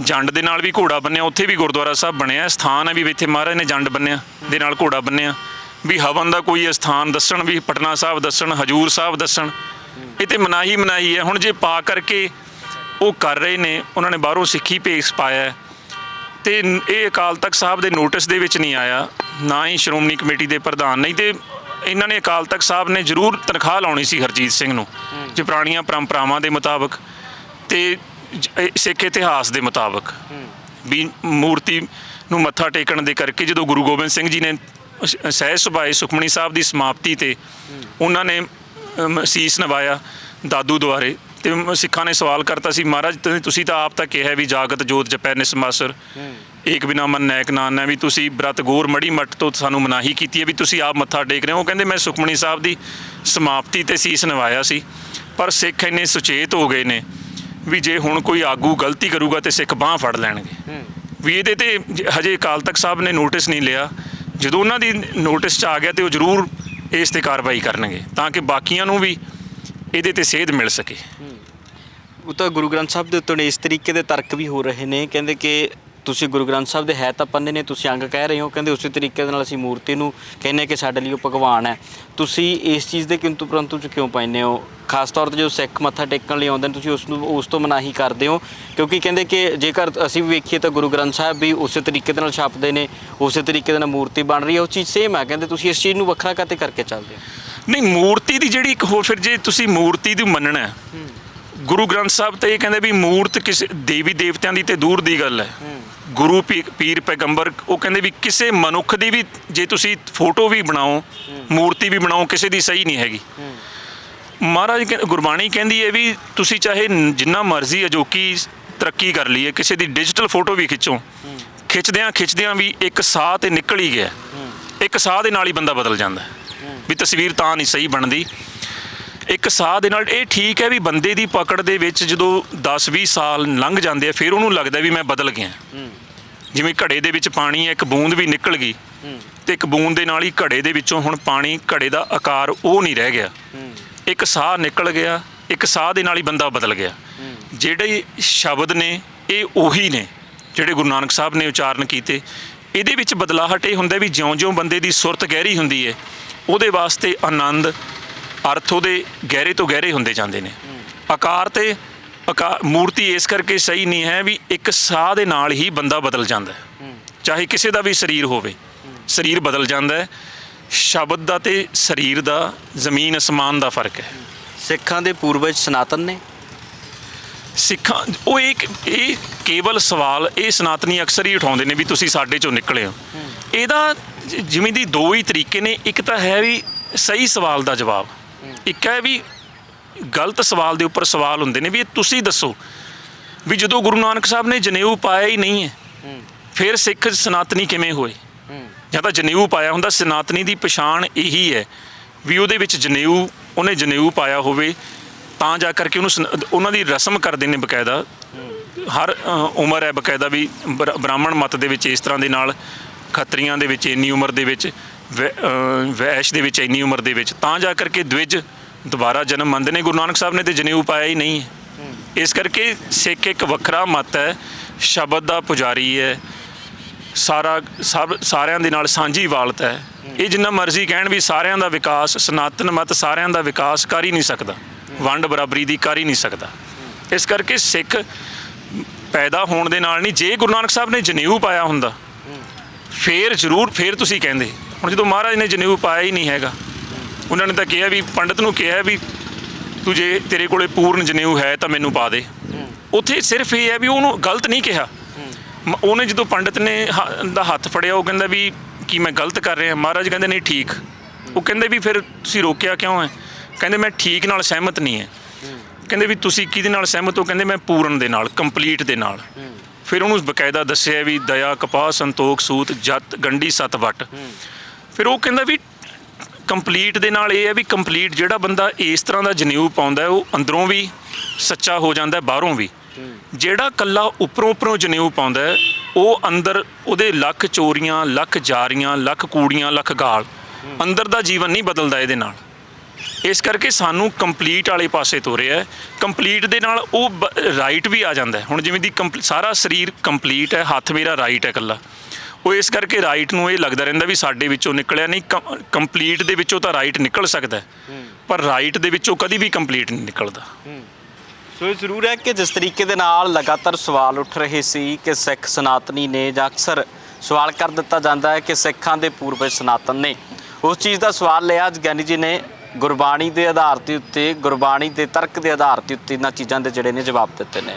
ਜੰਡ ਦੇ ਨਾਲ ਵੀ ਘੋੜਾ ਬੰਨਿਆ, ਉੱਥੇ ਵੀ ਗੁਰਦੁਆਰਾ ਸਾਹਿਬ ਬਣਿਆ, ਸਥਾਨ ਹੈ ਵੀ ਇੱਥੇ ਮਹਾਰਾਜ ਨੇ ਜੰਡ ਬੰਨਿਆ, ਦੇ ਨਾਲ ਘੋੜਾ ਬੰਨਿਆ। ਵੀ ਹਵਨ ਦਾ ਕੋਈ ਸਥਾਨ ਦੱਸਣ, ਵੀ ਪਟਨਾ ਸਾਹਿਬ ਦੱਸਣ, ਹਜੂਰ ਸਾਹਿਬ ਦੱਸਣ ਇਹ ਤੇ ਮਨਾਹੀ ਮਨਾਹੀ ਹੈ। ਹੁਣ ਜੇ ਪਾ ਕਰਕੇ ਉਹ ਕਰ ਰਹੇ ਨੇ ਉਹਨਾਂ ਨੇ ਬਾਹਰੋਂ ਸਿੱਖੀ ਭੇਸ ਪਾਇਆ ਹੈ, ਤੇ ਇਹ ਅਕਾਲ ਤਖਤ ਸਾਹਿਬ ਦੇ ਨੋਟਿਸ ਦੇ ਵਿੱਚ ਨਹੀਂ ਆਇਆ ਨਾ ਹੀ ਸ਼੍ਰੋਮਣੀ ਕਮੇਟੀ ਦੇ ਪ੍ਰਧਾਨ। ਨਹੀਂ ਤੇ ਇਹਨਾਂ ਨੇ ਅਕਾਲ ਤਖਤ ਸਾਹਿਬ ਨੇ ਜ਼ਰੂਰ ਤਨਖਾਹ ਲਾਉਣੀ ਸੀ ਹਰਜੀਤ ਸਿੰਘ ਨੂੰ ਜੇ ਪੁਰਾਣੀਆਂ ਪਰੰਪਰਾਵਾਂ ਦੇ ਮੁਤਾਬਕ ਤੇ ਸਿੱਖ ਇਤਿਹਾਸ ਦੇ ਮੁਤਾਬਕ। ਵੀ ਮੂਰਤੀ ਨੂੰ ਮੱਥਾ ਟੇਕਣ ਦੇ ਕਰਕੇ ਜਦੋਂ ਗੁਰੂ ਗੋਬਿੰਦ ਸਿੰਘ ਜੀ ਨੇ ਸ- ਸਹਿਜ ਸੁਭਾਏ ਸੁਖਮਣੀ ਸਾਹਿਬ ਦੀ ਸਮਾਪਤੀ ਤੇ ਉਹਨਾਂ ਨੇ ਅਮ, ਸੀਸ ਨਵਾਇਆ ਦਾਦੂ ਦੁਆਰੇ ਤੇ ਮ- ਸਿੱਖਾਂ ਨੇ ਸਵਾਲ ਕਰਤਾ ਸੀ ਮਹਾਰਾਜ ਤੁਸੀਂ- ਤੁਸੀਂ ਤਾਂ ਆਪ ਤਾਂ ਕਿਹਾ ਵੀ ਜਾਗਤ ਜੋਤ ਜਪੈ ਨਿਸਮਾਸਰ। ਏਕ ਬਿਨਾ ਮਨ ਨੈਕ ਨਾਨੈ ਵੀ ਤੁਸੀਂ ਬ੍ਰਤ ਗੋਰ ਮੜੀ ਮੱਟ ਤੋਂ ਸਾਨੂੰ ਮਨਾਹੀ ਕੀਤੀ ਹੈ ਵੀ ਤੁਸੀਂ ਆਪ ਮੱਥਾ ਟੇਕ ਰਹੇ ਹੋ। ਉਹ ਕਹਿੰਦੇ ਮੈਂ ਸੁਖਮਣੀ ਸਾਹਿਬ ਦੀ ਸਮਾਪਤੀ ਤੇ ਸੀਸ ਨਵਾਇਆ ਸੀ ਪਰ ਸਿੱਖ ਇੰਨੇ ਸੁਚੇਤ ਹੋ ਗਏ ਨੇ ਵੀ ਜੇ ਹੁਣ ਕੋਈ ਆਗੂ ਗਲਤੀ ਕਰੂਗਾ ਤੇ ਸਿੱਖ ਬਾਹ ਫੜ ਲੈਣਗੇ। ਵੀ ਇਹਦੇ ਤੇ ਜ- ਹਜੇ ਅਕਾਲ ਤਖਤ ਸਾਹਿਬ ਨੇ ਨੋਟਿਸ ਨਹੀਂ ਲਿਆ। ਜਦੋਂ ਉਹਨਾਂ ਦੀ ਨੋਟਿਸ ਚ ਆ ਗਿਆ ਤੇ ਉਹ ਜ਼ਰੂਰ ਇਸ ਤੇ ਕਾਰਵਾਈ ਕਰਨਗੇ, ਤਾਂ ਕਿ ਬਾਕੀਆਂ ਨੂੰ ਵੀ ਇਹਦੇ ਤੇ ਸੇਧ ਮਿਲ ਸਕੇ। ਉਹ ਤਾਂ ਗੁਰੂ ਗ੍ਰੰਥ ਸਾਹਿਬ ਦੇ ਉੱਤੇ ਇਸ ਤਰੀਕੇ ਦੇ ਤਰਕ ਵੀ ਹੋ ਰਹੇ ਨੇ, ਕਹਿੰਦੇ ਕਿ ਤੁਸੀਂ ਗੁਰੂ ਗ੍ਰੰਥ ਸਾਹਿਬ ਦੇ ਹੈ ਤਾਂ ਪੰਨੇ ਨੇ ਤੁਸੀਂ ਅੰਗ ਕਹਿ ਰਹੇ ਹੋ ਕਹਿੰਦੇ ਉਸੇ ਤਰੀਕੇ ਦੇ ਨਾਲ ਅਸੀਂ ਮੂਰਤੀ ਨੂੰ ਕਹਿੰਨੇ ਕਿ ਸਾਡੇ ਲਈ ਉਹ ਭਗਵਾਨ ਹੈ। ਤੁਸੀਂ ਇਸ ਚੀਜ਼ ਦੇ ਕਿੰਤੂ ਪਰੰਤੂ ਚ ਕਿਉਂ ਪੈਂਦੇ ਹੋ? ਖਾਸ ਤੌਰ ਤੇ ਜੋ ਸਿੱਖ ਮੱਥਾ ਟੇਕਣ ਲਈ ਆਉਂਦੇ ਨੇ ਤੁਸੀਂ ਉਸ ਨੂੰ ਉਸ ਤੋਂ ਮਨਾਹੀ ਕਰਦੇ ਹੋ ਕਿਉਂਕਿ ਕਹਿੰਦੇ ਕਿ ਜੇਕਰ ਅਸੀਂ ਵੀ ਵੇਖੀਏ ਤਾਂ ਗੁਰੂ ਗ੍ਰੰਥ ਸਾਹਿਬ ਵੀ ਉਸੇ ਤਰੀਕੇ ਦੇ ਨਾਲ ਛਾਪਦੇ ਨੇ ਉਸੇ ਤਰੀਕੇ ਦੇ ਨਾਲ ਮੂਰਤੀ ਬਣ ਰਹੀ ਹੈ ਉਹ ਚੀਜ਼ ਸੇਮ ਹੈ ਕਹਿੰਦੇ ਤੁਸੀਂ ਇਸ ਚੀਜ਼ ਨੂੰ ਵੱਖਰਾ ਕਾਤੇ ਕਰਕੇ ਚੱਲਦੇ ਹੋ? ਨਹੀਂ ਮੂਰਤੀ ਦੀ ਜਿਹੜੀ ਇੱਕ ਹੋਰ ਫਿਰ ਜੇ ਤੁਸੀਂ ਮੂਰਤੀ ਨੂੰ ਮੰਨਣਾ ਹੈ, ਗੁਰੂ ਗ੍ਰੰਥ ਸਾਹਿਬ ਤੇ ਇਹ ਕਹਿੰਦੇ ਵੀ ਮੂਰਤ ਕਿਸੇ ਦੇਵੀ ਦੇਵਤਿਆਂ ਦੀ ਤੇ ਦੂਰ ਦੀ ਗੱਲ ਹੈ। ਗੁਰੂ ਪੀ- ਪੀਰ ਪੈਗੰਬਰ ਉਹ ਕਹਿੰਦੇ ਵੀ ਕਿਸੇ ਮਨੁੱਖ ਦੀ ਵੀ ਜੇ ਤੁਸੀਂ ਫੋਟੋ ਵੀ ਬਣਾਓ, ਮੂਰਤੀ ਵੀ ਬਣਾਓ, ਕਿਸੇ ਦੀ ਸਹੀ ਨਹੀਂ ਹੈਗੀ। ਮਹਾਰਾਜ ਕਹਿੰ- ਗੁਰਬਾਣੀ ਕਹਿੰਦੀ ਹੈ ਵੀ ਤੁਸੀਂ ਚਾਹੇ ਨ- ਜਿੰਨਾ ਮਰਜ਼ੀ ਅਜੋਕੀ ਤਰੱਕੀ ਕਰ ਲਈਏ, ਕਿਸੇ ਦੀ ਡਿਜੀਟਲ ਫੋਟੋ ਵੀ ਖਿੱਚੋ। ਖਿੱਚਦਿਆਂ ਖਿੱਚਦਿਆਂ ਵੀ ਇੱਕ ਸਾਹ ਤੇ ਨਿਕਲ ਹੀ ਗਿਆ। ਇੱਕ ਸਾਹ ਦੇ ਨਾਲ ਹੀ ਬੰਦਾ ਬਦਲ ਜਾਂਦਾ। ਹੈ। ਵੀ ਤਸਵੀਰ ਤਾਂ ਨਹੀਂ ਸਹੀ ਬਣਦੀ। ਇੱਕ ਸਾਹ ਦੇ ਨਾਲ ਇਹ ਠੀਕ ਹੈ ਵੀ ਬੰਦੇ ਦੀ ਪਕੜ ਦੇ ਵਿੱਚ ਜਦੋਂ 10-20 ਸਾਲ ਲੰਘ ਜਾਂਦੇ ਆ ਫਿਰ ਉਹਨੂੰ ਲੱਗਦਾ ਵੀ ਮੈਂ ਬਦਲ ਗਿਆ। ਜਿਵੇਂ ਘੜੇ ਦੇ ਵਿੱਚ ਪਾਣੀ ਹੈ ਇੱਕ ਬੂੰਦ ਵੀ ਨਿਕਲ ਗਈ ਤੇ ਇੱਕ ਬੂੰਦ ਦੇ ਨਾਲ ਹੀ ਘੜੇ ਦੇ ਵਿੱਚੋਂ ਹੁਣ ਪਾਣੀ ਘੜੇ ਦਾ ਆਕਾਰ ਉਹ ਨਹੀਂ ਰਹਿ ਗਿਆ। ਇੱਕ ਸਾਹ ਨਿਕਲ ਗਿਆ ਇੱਕ ਸਾਹ ਦੇ ਨਾਲ ਹੀ ਬੰਦਾ ਬਦਲ ਗਿਆ। ਜਿਹੜੇ ਸ਼ਬਦ ਨੇ ਇਹ ਉਹੀ ਨੇ ਜਿਹੜੇ ਗੁਰੂ ਨਾਨਕ ਸਾਹਿਬ ਨੇ ਉਚਾਰਨ ਕੀਤੇ। ਇਹਦੇ ਵਿੱਚ ਬਦਲਾਹਟ ਇਹ ਹੁੰਦਾ ਵੀ ਜਿਉਂ-ਜਿਉਂ ਬੰਦੇ ਦੀ ਸੁਰਤ ਗਹਿਰੀ ਹੁੰਦੀ ਹੈ ਉਹਦੇ ਵਾਸਤੇ ਆਨੰਦ ਅਰਥ ਉਹਦੇ ਗਹਿਰੇ ਤੋਂ ਗਹਿਰੇ ਹੁੰਦੇ ਜਾਂਦੇ ਨੇ। ਆਕਾਰ ਤੇ ਮੂਰਤੀ ਇਸ ਕਰਕੇ ਸਹੀ ਨਹੀਂ ਹੈ ਵੀ ਇੱਕ ਸਾਹ ਦੇ ਨਾਲ ਹੀ ਬੰਦਾ ਬਦਲ ਜਾਂਦਾ ਹੈ। ਚਾਹੇ ਕਿਸੇ ਦਾ ਵੀ ਸਰੀਰ ਹੋਵੇ। ਸਰੀਰ ਬਦਲ ਜਾਂਦਾ ਹੈ। ਸ਼ਬਦ ਦਾ ਤੇ ਸਰੀਰ ਦਾ ਜ਼ਮੀਨ ਅਸਮਾਨ ਦਾ ਫ਼ਰਕ ਹੈ। ਸਿੱਖਾਂ ਦੇ ਪੂਰਵਜ ਸਨਾਤਨ ਨੇ? ਸਿੱਖਾਂ ਉਹ ਇੱਕ ਇਹ ਕੇਵਲ ਸਵਾਲ ਇਹ ਸਨਾਤਨੀ ਅਕਸਰ ਹੀ ਉਠਾਉਂਦੇ ਨੇ ਵੀ ਤੁਸੀਂ ਸਾਡੇ ਚੋਂ ਨਿਕਲੇ ਹੋ। ਇਹਦਾ ਜਿਵੇਂ ਦੀ ਦੋ ਹੀ ਤਰੀਕੇ ਨੇ ਇੱਕ ਤਾਂ ਹੈ ਵੀ ਸਹੀ ਸਵਾਲ ਦਾ ਜਵਾਬ। ਇੱਕ ਹੈ ਵੀ ਗਲਤ ਸਵਾਲ ਦੇ ਉੱਪਰ ਸਵਾਲ ਹੁੰਦੇ ਨੇ ਵੀ ਇਹ ਤੁਸੀਂ ਦੱਸੋ ਵੀ ਜਦੋਂ ਗੁਰੂ ਨਾਨਕ ਸਾਹਿਬ ਨੇ ਜਨੇਊ ਪਾਇਆ ਹੀ ਨਹੀਂ ਹੈ ਫਿਰ ਸਿੱਖ ਸਨਾਤਨੀ ਕਿਵੇਂ ਹੋਏ? ਜਾਂ ਤਾਂ ਜਨੇਊ ਪਾਇਆ ਹੁੰਦਾ ਸਨਾਤਨੀ ਦੀ ਪਛਾਣ ਇਹੀ ਹੈ ਵੀ ਉਹਦੇ ਵਿੱਚ ਜਨੇਊ ਉਹਨੇ ਜਨੇਊ ਪਾਇਆ ਹੋਵੇ ਤਾਂ ਜਾ ਕਰਕੇ ਉਹਨੂੰ ਉਹਨਾਂ ਦੀ ਰਸਮ ਕਰਦੇ ਨੇ ਬਕਾਇਦਾ। ਹਰ ਉਮਰ ਹੈ ਬਕਾਇਦਾ ਵੀ ਬ੍ਰ- ਬ੍ਰਾਹਮਣ ਮਤ ਦੇ ਵਿੱਚ ਇਸ ਤਰ੍ਹਾਂ ਦੇ ਨਾਲ ਖੱਤਰੀਆਂ ਦੇ ਵਿੱਚ ਇੰਨੀ ਉਮਰ ਦੇ ਵਿੱਚ ਵੈਸ਼ ਦੇ ਵਿੱਚ ਇੰਨੀ ਉਮਰ ਦੇ ਵਿੱਚ। ਤਾਂ ਜਾ ਕਰਕੇ ਦਵਿਜ ਦੁਬਾਰਾ ਜਨਮ ਮੰਨਦੇ ਨੇ ਗੁਰੂ ਨਾਨਕ ਸਾਹਿਬ ਨੇ ਤੇ ਜਨੇਊ ਪਾਇਆ ਹੀ ਨਹੀਂ ਹੈ। ਇਸ ਕਰਕੇ ਸਿੱਖ ਇੱਕ ਵੱਖਰਾ ਮਤ ਹੈ। ਸ਼ਬਦ ਦਾ ਪੁਜਾਰੀ ਹੈ। ਸਾਰਾ ਸਭ ਸਾਰਿਆਂ ਦੇ ਨਾਲ ਸਾਂਝੀ ਵਾਲਤ ਹੈ। ਇਹ ਜਿੰਨਾ ਮਰਜ਼ੀ ਕਹਿਣ ਵੀ ਸਾਰਿਆਂ ਦਾ ਵਿਕਾਸ ਸਨਾਤਨ ਮਤ ਸਾਰਿਆਂ ਦਾ ਵਿਕਾਸ ਕਰ ਹੀ ਨਹੀਂ ਸਕਦਾ। ਵੰਡ ਬਰਾਬਰੀ ਦੀ ਕਰ ਹੀ ਨਹੀਂ ਸਕਦਾ। ਇਸ ਕਰਕੇ ਸਿੱਖ ਪੈਦਾ ਹੋਣ ਦੇ ਨਾਲ ਨਹੀਂ ਜੇ ਗੁਰੂ ਨਾਨਕ ਸਾਹਿਬ ਨੇ ਜਨੇਊ ਪਾਇਆ ਹੁੰਦਾ ਫੇਰ ਜ਼ਰੂਰ ਫੇਰ ਤੁਸੀਂ ਕਹਿੰਦੇ। ਹੁਣ ਜਦੋਂ ਮਹਾਰਾਜ ਨੇ ਜਨੇਊ ਪਾਇਆ ਹੀ ਨਹੀਂ ਹੈਗਾ, ਉਹਨਾਂ ਨੇ ਤਾਂ ਕਿਹਾ ਵੀ, ਪੰਡਤ ਨੂੰ ਕਿਹਾ ਵੀ, ਤੂੰ ਜੇ ਤੇਰੇ ਕੋਲੇ ਪੂਰਨ ਜਨੇਊ ਹੈ ਤਾਂ ਮੈਨੂੰ ਪਾ ਦੇ। ਉੱਥੇ ਸਿਰਫ ਇਹ ਹੈ ਵੀ ਉਹਨੂੰ ਗਲਤ ਨਹੀਂ ਕਿਹਾ। ਮ- ਉਹਨੇ ਜਦੋਂ ਪੰਡਤ ਨੇ ਹ- ਦਾ ਹੱਥ ਫੜਿਆ, ਉਹ ਕਹਿੰਦਾ ਵੀ, ਕੀ ਮੈਂ ਗਲਤ ਕਰ ਰਿਹਾ? ਮਹਾਰਾਜ ਕਹਿੰਦੇ, ਨਹੀਂ, ਠੀਕ। ਉਹ ਕਹਿੰਦੇ ਵੀ, ਫਿਰ ਤੁਸੀਂ ਰੋਕਿਆ ਕਿਉਂ ਹੈ? ਕਹਿੰਦੇ, ਮੈਂ ਠੀਕ ਨਾਲ ਸਹਿਮਤ ਨਹੀਂ ਹੈ। ਕਹਿੰਦੇ ਵੀ, ਤੁਸੀਂ ਕਿਹਦੇ ਨਾਲ ਸਹਿਮਤ ਹੋ? ਕਹਿੰਦੇ, ਮੈਂ ਪੂਰਨ ਦੇ ਨਾਲ, ਕੰਪਲੀਟ ਦੇ ਨਾਲ। ਫਿਰ ਉਹਨੂੰ ਬਕਾਇਦਾ ਦੱਸਿਆ ਵੀ, ਦਇਆ, ਕਪਾਹ, ਸੰਤੋਖ, ਸੂਤ, ਜਤ, ਗੰਢੀ ਸਤ ਵਟ ਫਿਰ ਉਹ ਕਹਿੰਦਾ ਵੀ ਕੰਪਲੀਟ ਦੇ ਨਾਲ ਇਹ ਹੈ ਵੀ ਕੰਪਲੀਟ ਜਿਹੜਾ ਬੰਦਾ ਇਸ ਤਰ੍ਹਾਂ ਦਾ ਜਨੇਊ ਪਾਉਂਦਾ ਉਹ ਅੰਦਰੋਂ ਵੀ ਸੱਚਾ ਹੋ ਜਾਂਦਾ ਬਾਹਰੋਂ ਵੀ। ਜਿਹੜਾ ਕੱਲਾ ਉੱਪਰੋਂ ਉੱਪਰੋਂ ਜਨੇਊ ਪਾਉਂਦਾ ਉਹ ਅੰਦਰ ਉਹਦੇ ਲੱਖ ਚੋਰੀਆਂ, ਲੱਖ ਜਾਰੀਆਂ, ਲੱਖ ਕੂੜੀਆਂ, ਲੱਖ ਗਾਲ ਅੰਦਰ ਦਾ ਜੀਵਨ ਨਹੀਂ ਬਦਲਦਾ ਇਹਦੇ ਨਾਲ। ਇਸ ਕਰਕੇ ਸਾਨੂੰ ਕੰਪਲੀਟ ਵਾਲੇ ਪਾਸੇ ਤੋਰਿਆ ਕੰਪਲੀਟ ਦੇ ਨਾਲ ਉਹ ਰਾਈਟ ਵੀ ਆ ਜਾਂਦਾ ਹੁਣ ਜਿਵੇਂ ਦੀ ਕੰਪ- ਸਾਰਾ ਸਰੀਰ ਕੰਪਲੀਟ ਹੈ, ਹੱਥ ਮੇਰਾ ਰਾਈਟ ਹੈ ਇਕੱਲਾ। ਉਹ ਇਸ ਕਰਕੇ ਰਾਈਟ ਨੂੰ ਇਹ ਲੱਗਦਾ ਰਹਿੰਦਾ ਵੀ ਸਾਡੇ ਵਿੱਚੋਂ ਨਿਕਲਿਆ ਨਹੀਂ ਕੰਪਲੀਟ ਦੇ ਵਿੱਚੋਂ ਤਾਂ ਰਾਈਟ ਨਿਕਲ ਸਕਦਾ ਪਰ ਰਾਈਟ ਦੇ ਵਿੱਚੋਂ ਕਦੀ ਵੀ ਕੰਪਲੀਟ ਨਹੀਂ ਨਿਕਲਦਾ। ਸੋ ਇਹ ਜ਼ਰੂਰ ਹੈ ਕਿ ਜਿਸ ਤਰੀਕੇ ਦੇ ਨਾਲ ਲਗਾਤਾਰ ਸਵਾਲ ਉੱਠ ਰਹੇ ਸੀ ਕਿ ਸਿੱਖ ਸਨਾਤਨੀ ਨੇ ਜਾਂ ਅਕਸਰ ਸਵਾਲ ਕਰ ਦਿੱਤਾ ਜਾਂਦਾ ਹੈ ਕਿ ਸਿੱਖਾਂ ਦੇ ਪੂਰਵਜ ਸਨਾਤਨ ਨੇ। ਉਸ ਚੀਜ਼ ਦਾ ਸਵਾਲ ਲਿਆ ਅੱਜ ਗਿਆਨੀ ਜੀ ਨੇ ਗੁਰਬਾਣੀ ਦੇ ਆਧਾਰ ਦੇ ਉੱਤੇ ਗੁਰਬਾਣੀ ਦੇ ਤਰਕ ਦੇ ਆਧਾਰ ਦੇ ਉੱਤੇ ਇਹਨਾਂ ਚੀਜ਼ਾਂ ਦੇ ਜਿਹੜੇ ਨੇ ਜਵਾਬ ਦਿੱਤੇ ਨੇ।